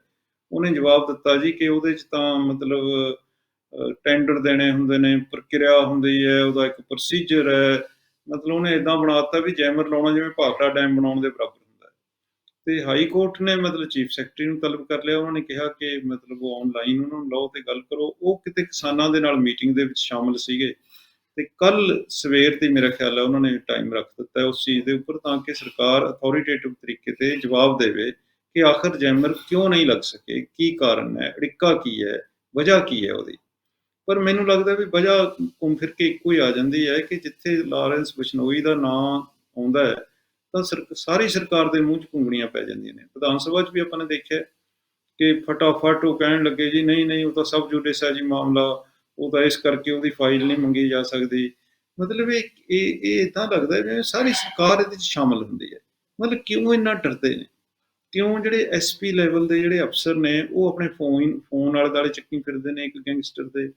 ਉਹਨੇ ਜਵਾਬ ਦਿੱਤਾ ਜੀ ਕਿ ਉਹਦੇ 'ਚ ਤਾਂ ਮਤਲਬ ਟੈਂਡਰ ਦੇਣੇ ਹੁੰਦੇ ਨੇ, ਪ੍ਰਕਿਰਿਆ ਹੁੰਦੀ ਹੈ, ਉਹਦਾ ਇੱਕ ਪ੍ਰੋਸੀਜਰ ਹੈ ਮਤਲਬ ਉਹਨੇ ਇਦਾਂ ਬਣਾਤਾ ਵੀ ਜੈਮਰ ਲਾਉਣਾ ਜਿਵੇਂ ਭਾਖੜਾ ਡੈਮ ਬਣਾਉਣ ਦੇ ਬਰਾਬਰ ਹੁੰਦਾ ਹੈ। ਤੇ ਹਾਈ ਕੋਰਟ ਨੇ ਮਤਲਬ ਚੀਫ ਸੈਕਟਰੀ ਨੂੰ ਤਲਬ ਕਰ ਲਿਆ, ਉਹਨਾਂ ਨੇ ਕਿਹਾ ਕਿ ਮਤਲਬ ਉਹ ਆਨਲਾਈਨ ਉਹਨਾਂ ਨੂੰ ਲਾਓ ਤੇ ਗੱਲ ਕਰੋ। ਉਹ ਕਿਤੇ ਕਿਸਾਨਾਂ ਦੇ ਨਾਲ ਮੀਟਿੰਗ ਦੇ ਵਿੱਚ ਸ਼ਾਮਲ ਸੀਗੇ ਤੇ ਕੱਲ ਸਵੇਰ ਦੀ ਮੇਰਾ ਖਿਆਲ ਹੈ ਉਹਨਾਂ ਨੇ ਟਾਈਮ ਰੱਖ ਦਿੱਤਾ ਉਸ ਚੀਜ਼ ਦੇ ਉੱਪਰ ਤਾਂ ਕਿ ਸਰਕਾਰ ਅਥਾਰਟੇਟਿਵ ਤਰੀਕੇ ਤੇ ਜਵਾਬ ਦੇਵੇ ਕਿ ਆਖਰ ਜੈਮਰ ਕਿਉਂ ਨਹੀਂ ਲੱਗ ਸਕੇ, ਕੀ ਕਾਰਨ ਹੈ, ਅੜਿੱਕਾ ਕੀ ਹੈ, ਵਜ੍ਹਾ ਕੀ ਹੈ ਉਹਦੀ? ਪਰ ਮੈਨੂੰ ਲੱਗਦਾ ਵੀ ਵਜ੍ਹਾ ਘੁੰਮ ਫਿਰ ਕੇ ਇੱਕੋ ਹੀ ਆ ਜਾਂਦੀ ਹੈ ਕਿ ਜਿੱਥੇ ਲਾਰੈਂਸ ਬਿਸ਼ਨੋਈ ਦਾ ਨਾਂ ਆਉਂਦਾ ਹੈ, ਤਾਂ ਸਰਕ- ਸਾਰੀ ਸਰਕਾਰ ਦੇ ਮੂੰਹ 'ਚ ਘੁੰਗਣੀਆਂ ਪੈ ਜਾਂਦੀਆਂ ਨੇ। ਵਿਧਾਨ ਸਭਾ 'ਚ ਵੀ ਆਪਾਂ ਨੇ ਦੇਖਿਆ ਕਿ ਫਟਾਫਟ ਉਹ ਕਹਿਣ ਲੱਗੇ ਜੀ, ਨਹੀਂ ਨਹੀਂ, ਉਹ ਤਾਂ ਸਭ ਜੁਡਿਸ ਹੈ ਜੀ ਮਾਮਲਾ, ਉਹ ਤਾਂ ਇਸ ਕਰਕੇ ਉਹਦੀ ਫਾਈਲ ਨਹੀਂ ਮੰਗੀ ਜਾ ਸਕਦੀ। ਮਤਲਬ ਇਹ ਇਹ ਇਹ ਇਦਾਂ ਲੱਗਦਾ ਹੈ ਜਿਵੇਂ ਸਾਰੀ ਸਰਕਾਰ ਇਹਦੇ 'ਚ ਸ਼ਾਮਲ ਹੁੰਦੀ ਹੈ। ਮਤਲਬ ਕਿਉਂ ਇੰਨਾ ਡਰਦੇ ਨੇ? ਕਿਉਂ ਜਿਹੜੇ ਐਸਪੀ ਲੈਵਲ ਦੇ ਜਿਹੜੇ ਅਫਸਰ ਨੇ, ਉਹ ਆਪਣੇ ਫੋਨ ਫੋਨ ਵਾਲੇ ਦਾਲੇ ਚੱਕੀ ਫਿਰਦੇ ਨੇ ਇੱਕ ਗੈਂਗਸਟਰ ਦੇ?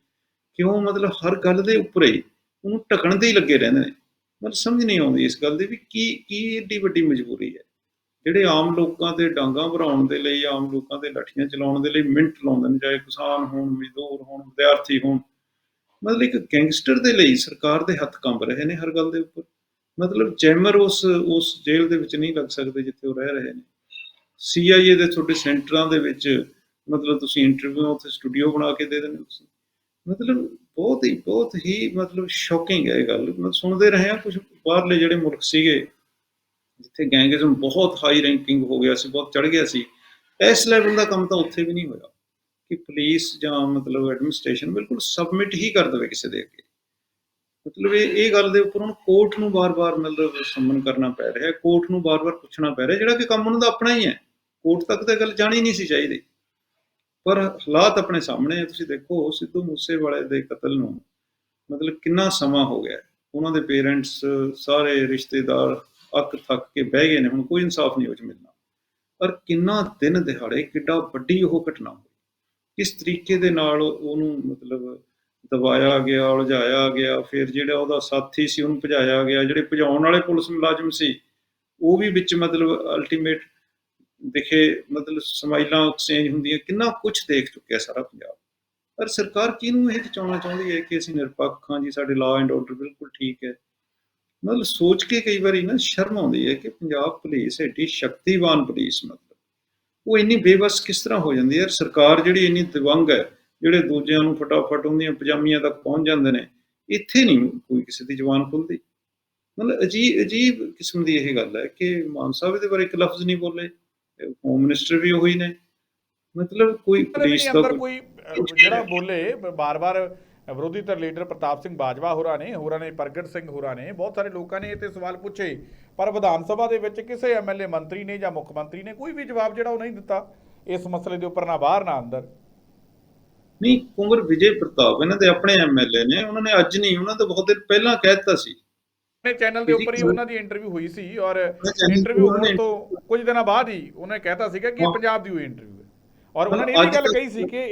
ਕਿਉਂ? ਮਤਲਬ ਹਰ ਗੱਲ ਦੇ ਉੱਪਰ ਹੀ ਉਹਨੂੰ ਢਕਣ ਦੇ ਹੀ ਲੱਗੇ ਰਹਿੰਦੇ ਨੇ। ਮਤਲਬ ਸਮਝ ਨਹੀਂ ਆਉਂਦੀ ਇਸ ਗੱਲ ਦੀ ਵੀ ਕੀ ਕੀ ਏਡੀ ਵੱਡੀ ਮਜਬੂਰੀ ਹੈ। ਜਿਹੜੇ ਆਮ ਲੋਕਾਂ ਤੇ ਡਾਂਗਾ ਭਰਾਉਣ ਦੇ ਲਈ, ਆਮ ਲੋਕਾਂ ਤੇ ਲਾਠੀਆਂ ਚਲਾਉਣ ਦੇ ਲਈ ਮਿੰਟ ਲਾਉਂਦੇ ਨੇ, ਚਾਹੇ ਕਿਸਾਨ ਹੋਣ, ਮਜ਼ਦੂਰ ਹੋਣ, ਵਿਦਿਆਰਥੀ ਹੋਣ, ਮਤਲਬ ਇੱਕ ਗੈਂਗਸਟਰ ਦੇ ਲਈ ਸਰਕਾਰ ਦੇ ਹੱਥ ਕੰਬ ਰਹੇ ਨੇ ਹਰ ਗੱਲ ਦੇ ਉੱਪਰ। ਮਤਲਬ ਜੈਮਰ ਉਸ ਉਸ ਜੇਲ੍ਹ ਦੇ ਵਿੱਚ ਨਹੀਂ ਲੱਗ ਸਕਦੇ ਜਿੱਥੇ ਉਹ ਰਹਿ ਰਹੇ ਨੇ। ਸੀਆਈਏ ਦੇ ਤੁਹਾਡੇ ਸੈਂਟਰਾਂ ਦੇ ਵਿੱਚ ਮਤਲਬ ਤੁਸੀਂ ਇੰਟਰਵਿਊ ਉੱਥੇ ਸਟੂਡੀਓ ਬਣਾ ਕੇ ਦੇ ਦਿੰਦੇ ਹੋ। ਤੁਸੀਂ ਮਤਲਬ ਬਹੁਤ ਹੀ ਬਹੁਤ ਹੀ ਮਤਲਬ ਸ਼ੌਕਿੰਗ ਹੈ ਇਹ ਗੱਲ। ਮੈਂ ਸੁਣਦੇ ਰਹੇ ਹਾਂ ਕੁਝ ਬਾਹਰਲੇ ਜਿਹੜੇ ਮੁਲਕ ਸੀਗੇ, ਜਿੱਥੇ ਗੈਂਗਿਜ਼ਮ ਬਹੁਤ ਹਾਈ ਰੈਂਕਿੰਗ ਹੋ ਗਿਆ ਸੀ, ਬਹੁਤ ਚੜ ਗਿਆ ਸੀ, ਇਸ ਲੈਵਲ ਦਾ ਕੰਮ ਤਾਂ ਉੱਥੇ ਵੀ ਨਹੀਂ ਹੋਇਆ ਕਿ ਪੁਲਿਸ ਜਾਂ ਮਤਲਬ ਐਡਮਿਨਿਸਟ੍ਰੇਸ਼ਨ ਬਿਲਕੁਲ ਸਬਮਿਟ ਹੀ ਕਰ ਦੇਵੇ ਕਿਸੇ ਦੇ ਅੱਗੇ। ਮਤਲਬ ਇਹ ਇਹ ਗੱਲ ਦੇ ਉੱਪਰ ਹੁਣ ਕੋਰਟ ਨੂੰ ਬਾਰ-ਬਾਰ ਮਤਲਬ ਸੰਮਨ ਕਰਨਾ ਪੈ ਰਿਹਾ ਕੋਰਟ ਨੂੰ ਬਾਰ-ਬਾਰ ਪੁੱਛਣਾ ਪੈ ਰਿਹਾ, ਜਿਹੜਾ ਕਿ ਕੰਮ ਉਹਨਾਂ ਦਾ ਆਪਣਾ ਹੀ ਹੈ। ਕੋਰਟ ਤੱਕ ਤਾਂ ਗੱਲ ਜਾਣੀ ਨਹੀਂ ਸੀ ਚਾਹੀਦੀ। ਪਰ ਹਾਲਾਤ ਆਪਣੇ ਸਾਹਮਣੇ ਹੈ ਤੁਸੀਂ ਦੇਖੋ ਸਿੱਧੂ ਮੂਸੇਵਾਲੇ ਦੇ ਕਤਲ ਨੂੰ ਮਤਲਬ ਕਿੰਨਾ ਸਮਾਂ ਹੋ ਗਿਆ ਉਹਨਾਂ ਦੇ ਪੇਰੈਂਟਸ ਸਾਰੇ ਰਿਸ਼ਤੇਦਾਰ ਅੱਕ ਥੱਕ ਕੇ ਬਹਿ ਗਏ ਨੇ, ਹੁਣ ਕੋਈ ਇਨਸਾਫ ਨਹੀਂ ਉਹ 'ਚ ਮਿਲਣਾ। ਪਰ ਕਿੰਨਾ ਦਿਨ ਦਿਹਾੜੇ ਕਿੱਡਾ ਵੱਡੀ ਉਹ ਘਟਨਾ ਹੋਈ। ਕਿਸ ਤਰੀਕੇ ਦੇ ਨਾਲ ਉਹਨੂੰ ਮਤਲਬ ਦਬਾਇਆ ਗਿਆ, ਉਲਝਾਇਆ ਗਿਆ, ਫਿਰ ਜਿਹੜਾ ਉਹਦਾ ਸਾਥੀ ਸੀ ਉਹਨੂੰ ਭਜਾਇਆ ਗਿਆ, ਜਿਹੜੇ ਭਜਾਉਣ ਵਾਲੇ ਪੁਲਿਸ ਮੁਲਾਜ਼ਮ ਸੀ, ਉਹ ਵੀ ਵਿੱਚ ਮਤਲਬ ਅਲਟੀਮੇਟ ਦਿਖੇ, ਮਤਲਬ ਸਮਾਈਲਾਂ ਐਕਸਚੇਂਜ ਹੁੰਦੀਆਂ, ਕਿੰਨਾ ਕੁਝ ਦੇਖ ਚੁੱਕਿਆ ਸਾਰਾ ਪੰਜਾਬ। ਪਰ ਸਰਕਾਰ ਕਿਹਨੂੰ ਇਹ ਚਾਉਣਾ ਚਾਹੁੰਦੀ ਹੈ ਕਿ ਅਸੀਂ ਨਿਰਪੱਖ ਹਾਂ ਜੀ, ਸਾਡੇ ਲਾਅ ਐਂਡ ਆਰਡਰ ਬਿਲਕੁਲ ਠੀਕ ਹੈ। ਮਤਲਬ ਸੋਚ ਕੇ ਕਈ ਵਾਰੀ ਨਾ ਸ਼ਰਮ ਆਉਂਦੀ ਹੈ ਕਿ ਪੰਜਾਬ ਪੁਲਿਸ ਐਡੀ ਸ਼ਕਤੀਵਾਨ ਪੁਲਿਸ ਮਤਲਬ। ਉਹ ਇੰਨੀ ਬੇਵਸ ਕਿਸ ਤਰ੍ਹਾਂ ਹੋ ਜਾਂਦੀ ਹੈ? ਸਰਕਾਰ ਜਿਹੜੀ ਇੰਨੀ ਦਿਵੰਗ ਹੈ, ਜਿਹੜੇ ਦੂਜਿਆਂ ਨੂੰ ਫਟਾਫਟ ਉਹਦੀਆਂ ਪਜਾਮੀਆਂ ਤੱਕ ਪਹੁੰਚ ਜਾਂਦੇ ਨੇ, ਇੱਥੇ ਨਹੀਂ ਕੋਈ ਕਿਸੇ ਦੀ ਜ਼ੁਬਾਨ ਖੁੱਲਦੀ। ਮਤਲਬ ਅਜੀਬ ਅਜੀਬ ਕਿਸਮ ਦੀ ਇਹ ਗੱਲ ਹੈ ਕਿ ਮਾਨ ਸਾਹਿਬ ਇਹਦੇ ਬਾਰੇ ਇੱਕ ਲਫ਼ਜ਼ ਨਹੀਂ ਬੋਲੇ। ਹੋਮ ਮਿਨਿਸਟਰ ਵੀ ਉਹੀ ਨੇ। ਮਤਲਬ ਕੋਈ ਨਹੀਂ ਦਾ ਕੋਈ ਜਿਹੜਾ ਬੋਲੇ ਬਾਰ-ਬਾਰ ਵਿਰੋਧੀ ਧਿਰ ਲੀਡਰ ਪ੍ਰਤਾਪ ਸਿੰਘ ਬਾਜਵਾ ਹੋਰਾਂ ਨੇ ਹੋਰਾਂ ਨੇ ਪ੍ਰਗਟ ਸਿੰਘ ਹੋਰਾਂ ਨੇ ਬਹੁਤ ਸਾਰੇ ਲੋਕਾਂ ਨੇ ਇਹ ਤੇ ਸਵਾਲ ਪੁੱਛੇ। ਪਰ ਵਿਧਾਨ ਸਭਾ ਦੇ ਵਿੱਚ ਕਿਸੇ ਐਮਐਲਏ ਮੰਤਰੀ ਨੇ ਜਾਂ ਮੁੱਖ ਮੰਤਰੀ ਨੇ ਕੋਈ ਵੀ ਜਵਾਬ ਜਿਹੜਾ ਉਹ ਨਹੀਂ ਦਿੱਤਾ। ਇਸ ਮਸਲੇ ਦੇ ਉੱਪਰ ਨਾ ਬਾਹਰ ਨਾ ਅੰਦਰ। ਨਹੀਂ ਕੁੰਵਰ ਵਿਜੇ ਪ੍ਰਤਾਪ ਇਹਨਾਂ ਦੇ ਆਪਣੇ ਐਮਐਲਏ ਨੇ ਉਹਨਾਂ ਨੇ ਅੱਜ ਨਹੀਂ ਉਹਨਾਂ ਤੋਂ ਬਹੁਤ ਦਿਨ ਪਹਿਲਾਂ ਕਹਿ ਦਿੱਤਾ ਸੀ। ਨੇ ਚੈਨਲ ਦੇ ਉੱਪਰ ਹੀ ਉਹਨਾਂ ਦੀ ਇੰਟਰਵਿਊ ਹੋਈ ਸੀ ਔਰ ਇੰਟਰਵਿਊ ਹੋਣ ਤੋਂ ਕੁਝ ਦਿਨਾਂ ਬਾਅਦ ਹੀ ਉਹਨੇ ਕਹਿਤਾ ਸੀਗਾ ਕਿ। ਪੰਜਾਬ ਦੀ ਹੋਈ ਇੰਟਰਵਿਊ ਹੈ। ਔਰ ਉਹਨਾਂ ਨੇ ਇਹ ਵੀ ਗੱਲ ਕਹੀ ਸੀ ਕਿ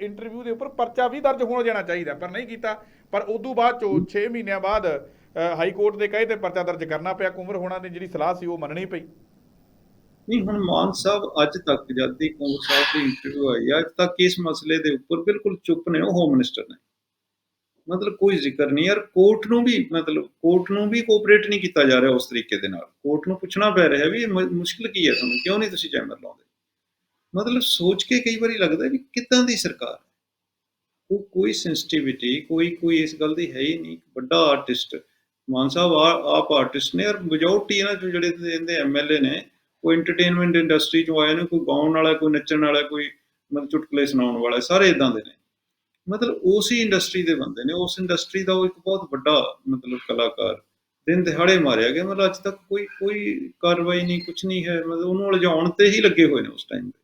ਇੰਟਰਵਿਊ ਦੇ ਉੱਪਰ ਪਰਚਾ ਵੀ ਦਰਜ ਹੋਣਾ ਜਾਣਾ ਚਾਹੀਦਾ ਪਰ ਨਹੀਂ ਕੀਤਾ। ਪਰ ਉਦੋਂ ਬਾਅਦ ਚੋਂ 6 ਮਹੀਨਿਆਂ ਬਾਅਦ ਹਾਈ ਕੋਰਟ ਦੇ ਕਹੇ ਤੇ ਪਰਚਾ ਦਰਜ ਕਰਨਾ ਪਿਆ। ਕੁੰਵਰ ਹੋਣਾ ਨੇ ਜਿਹੜੀ ਸਲਾਹ ਸੀ ਉਹ ਮੰਨਣੀ ਪਈ। ਨਹੀਂ ਹੁਣ ਮਾਨ ਸਾਹਿਬ ਅੱਜ ਤੱਕ ਜਦ ਦੀ ਕੁੰਵਰ ਸਾਹਿਬ ਦੀ ਇੰਟਰਵਿਊ ਆਈ ਅੱਜ ਤੱਕ ਇਸ ਮਸਲੇ ਦੇ ਉੱਪਰ ਬਿਲਕੁਲ ਚੁੱਪ ਨੇ ਉਹ ਹੋਮ ਮਿਨਿਸਟਰ ਨੇ। ਮਤਲਬ ਕੋਈ ਜ਼ਿਕਰ ਨਹੀਂ ਯਾਰ ਕੋਰਟ ਨੂੰ ਵੀ ਮਤਲਬ ਕੋਰਟ ਨੂੰ ਵੀ ਕੋਆਪਰੇਟ ਨਹੀਂ ਕੀਤਾ ਜਾ ਰਿਹਾ ਉਸ ਤਰੀਕੇ ਦੇ ਨਾਲ। ਕੋਰਟ ਨੂੰ ਪੁੱਛਣਾ ਪੈ ਰਿਹਾ ਵੀ ਇਹ ਮੁਸ਼ਕਿਲ ਕੀ ਹੈ ਤੁਹਾਨੂੰ? ਕਿਉਂ ਨਹੀਂ ਤੁਸੀਂ ਚੈਂਬਰ ਲਾਉਂਦੇ? ਮਤਲਬ ਸੋਚ ਕੇ ਕਈ ਵਾਰੀ ਲੱਗਦਾ ਵੀ ਕਿੱਦਾਂ ਦੀ ਸਰਕਾਰ ਹੈ? ਉਹ ਕੋਈ ਸੈਂਸਿਟੀਵਿਟੀ ਕੋਈ ਕੋਈ ਇਸ ਗੱਲ ਦੀ ਹੈ ਹੀ ਨਹੀਂ। ਵੱਡਾ ਆਰਟਿਸਟ ਮਾਨ ਸਾਹਿਬ ਆਪ ਆਰਟਿਸਟ ਨੇ ਔਰ ਮੈਜੋਰਟੀ ਇਹਨਾਂ ਚੋਂ ਜਿਹੜੇ ਇਹਦੇ ਐਮਐਲਏ ਨੇ ਕੋਈ ਐਂਟਰਟੇਨਮੈਂਟ ਇੰਡਸਟਰੀ ਚੋਂ ਆਏ ਨੇ, ਕੋਈ ਗਾਉਣ ਵਾਲਾ, ਕੋਈ ਨੱਚਣ ਵਾਲਾ, ਕੋਈ ਮਤਲਬ ਚੁਟਕਲੇ ਸੁਣਾਉਣ ਵਾਲਾ, ਸਾਰੇ ਇਦਾਂ ਦੇ ਨੇ। ਮਤਲਬ ਉਸੇ ਇੰਡਸਟਰੀ ਦੇ ਬੰਦੇ ਨੇ, ਉਸ ਇੰਡਸਟਰੀ ਦਾ ਉਹ ਇੱਕ ਬਹੁਤ ਵੱਡਾ ਮਤਲਬ ਕਲਾਕਾਰ ਦਿਨ ਦਿਹਾੜੇ ਮਾਰਿਆ ਗਿਆ। ਮਤਲਬ ਅੱਜ ਤੱਕ ਕੋਈ ਕੋਈ ਕਾਰਵਾਈ ਨਹੀਂ ਕੁਝ ਨਹੀਂ ਹੈ। ਮਤਲਬ ਉਹਨੂੰ ਉਲਝਾਉਣ ਤੇ ਹੀ ਲੱਗੇ ਹੋਏ ਨੇ ਉਸ ਟਾਈਮ ਤੇ।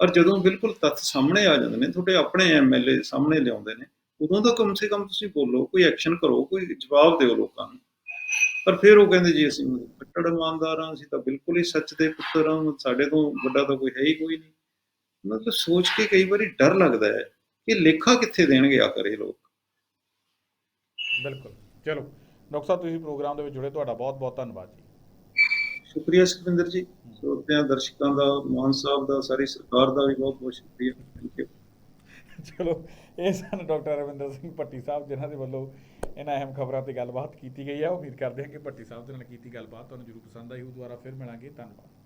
ਔਰ ਜਦੋਂ ਬਿਲਕੁਲ ਤੱਥ ਸਾਹਮਣੇ ਆ ਜਾਂਦੇ ਨੇ, ਤੁਹਾਡੇ ਆਪਣੇ ਐਮਐਲਏ ਸਾਹਮਣੇ ਲਿਆਉਂਦੇ ਨੇ, ਉਦੋਂ ਤਾਂ ਕਮ ਸੇ ਕਮ ਤੁਸੀਂ ਬੋਲੋ, ਕੋਈ ਐਕਸ਼ਨ ਕਰੋ, ਕੋਈ ਜਵਾਬ ਦਿਓ ਲੋਕਾਂ ਨੂੰ। ਪਰ ਫਿਰ ਉਹ ਕਹਿੰਦੇ ਜੀ, ਅਸੀਂ ਕੱਟੜ ਇਮਾਨਦਾਰ ਹਾਂ, ਅਸੀਂ ਤਾਂ ਬਿਲਕੁਲ ਹੀ ਸੱਚ ਦੇ ਪੁੱਤਰ ਹਾਂ, ਸਾਡੇ ਤੋਂ ਵੱਡਾ ਤਾਂ ਕੋਈ ਹੈ ਹੀ ਕੋਈ ਨਹੀਂ। ਮਤਲਬ ਸੋਚ ਕੇ ਕਈ ਵਾਰੀ ਡਰ ਲੱਗਦਾ ਹੈ। ਕਿ ਲੇਖਾ ਕਿੱਥੇ ਦੇਣਗੇ ਆਖਰ ਇਹ ਲੋਕ? ਬਿਲਕੁਲ। ਚਲੋ ਡਾਕਟਰ ਸਾਹਿਬ ਤੁਸੀਂ ਪ੍ਰੋਗਰਾਮ ਦੇ ਵਿੱਚ ਜੁੜੇ ਤੁਹਾਡਾ ਬਹੁਤ ਬਹੁਤ ਧੰਨਵਾਦ ਜੀ। ਸ਼ੁਕਰੀਆ ਸੁਖਵਿੰਦਰ ਜੀ। ਸਰੋਤਿਆਂ ਦਰਸ਼ਕਾਂ ਦਾ ਮਾਨ ਸਾਹਿਬ ਦਾ ਸਾਰੀ ਸਰਕਾਰ ਦਾ ਵੀ ਬਹੁਤ ਬਹੁਤ ਸ਼ੁਕਰੀਆ। ਥੈਂਕ ਯੂ ਚਲੋ ਇਹ ਸਨ ਡਾਕਟਰ ਰਵਿੰਦਰ ਸਿੰਘ ਭੱਟੀ ਸਾਹਿਬ ਜਿਨ੍ਹਾਂ ਦੇ ਵੱਲੋਂ ਇਹਨਾਂ ਅਹਿਮ ਖਬਰਾਂ ਤੇ ਗੱਲਬਾਤ ਕੀਤੀ ਗਈ ਹੈ। ਉਮੀਦ ਕਰਦੇ ਹਾਂ ਕਿ ਭੱਟੀ ਸਾਹਿਬ ਦੇ ਨਾਲ ਕੀਤੀ ਗੱਲਬਾਤ ਤੁਹਾਨੂੰ ਜਰੂਰ ਪਸੰਦ ਆਈ ਹੋ ਦੁਬਾਰਾ ਫਿਰ ਮਿਲਾਂਗੇ। ਧੰਨਵਾਦ।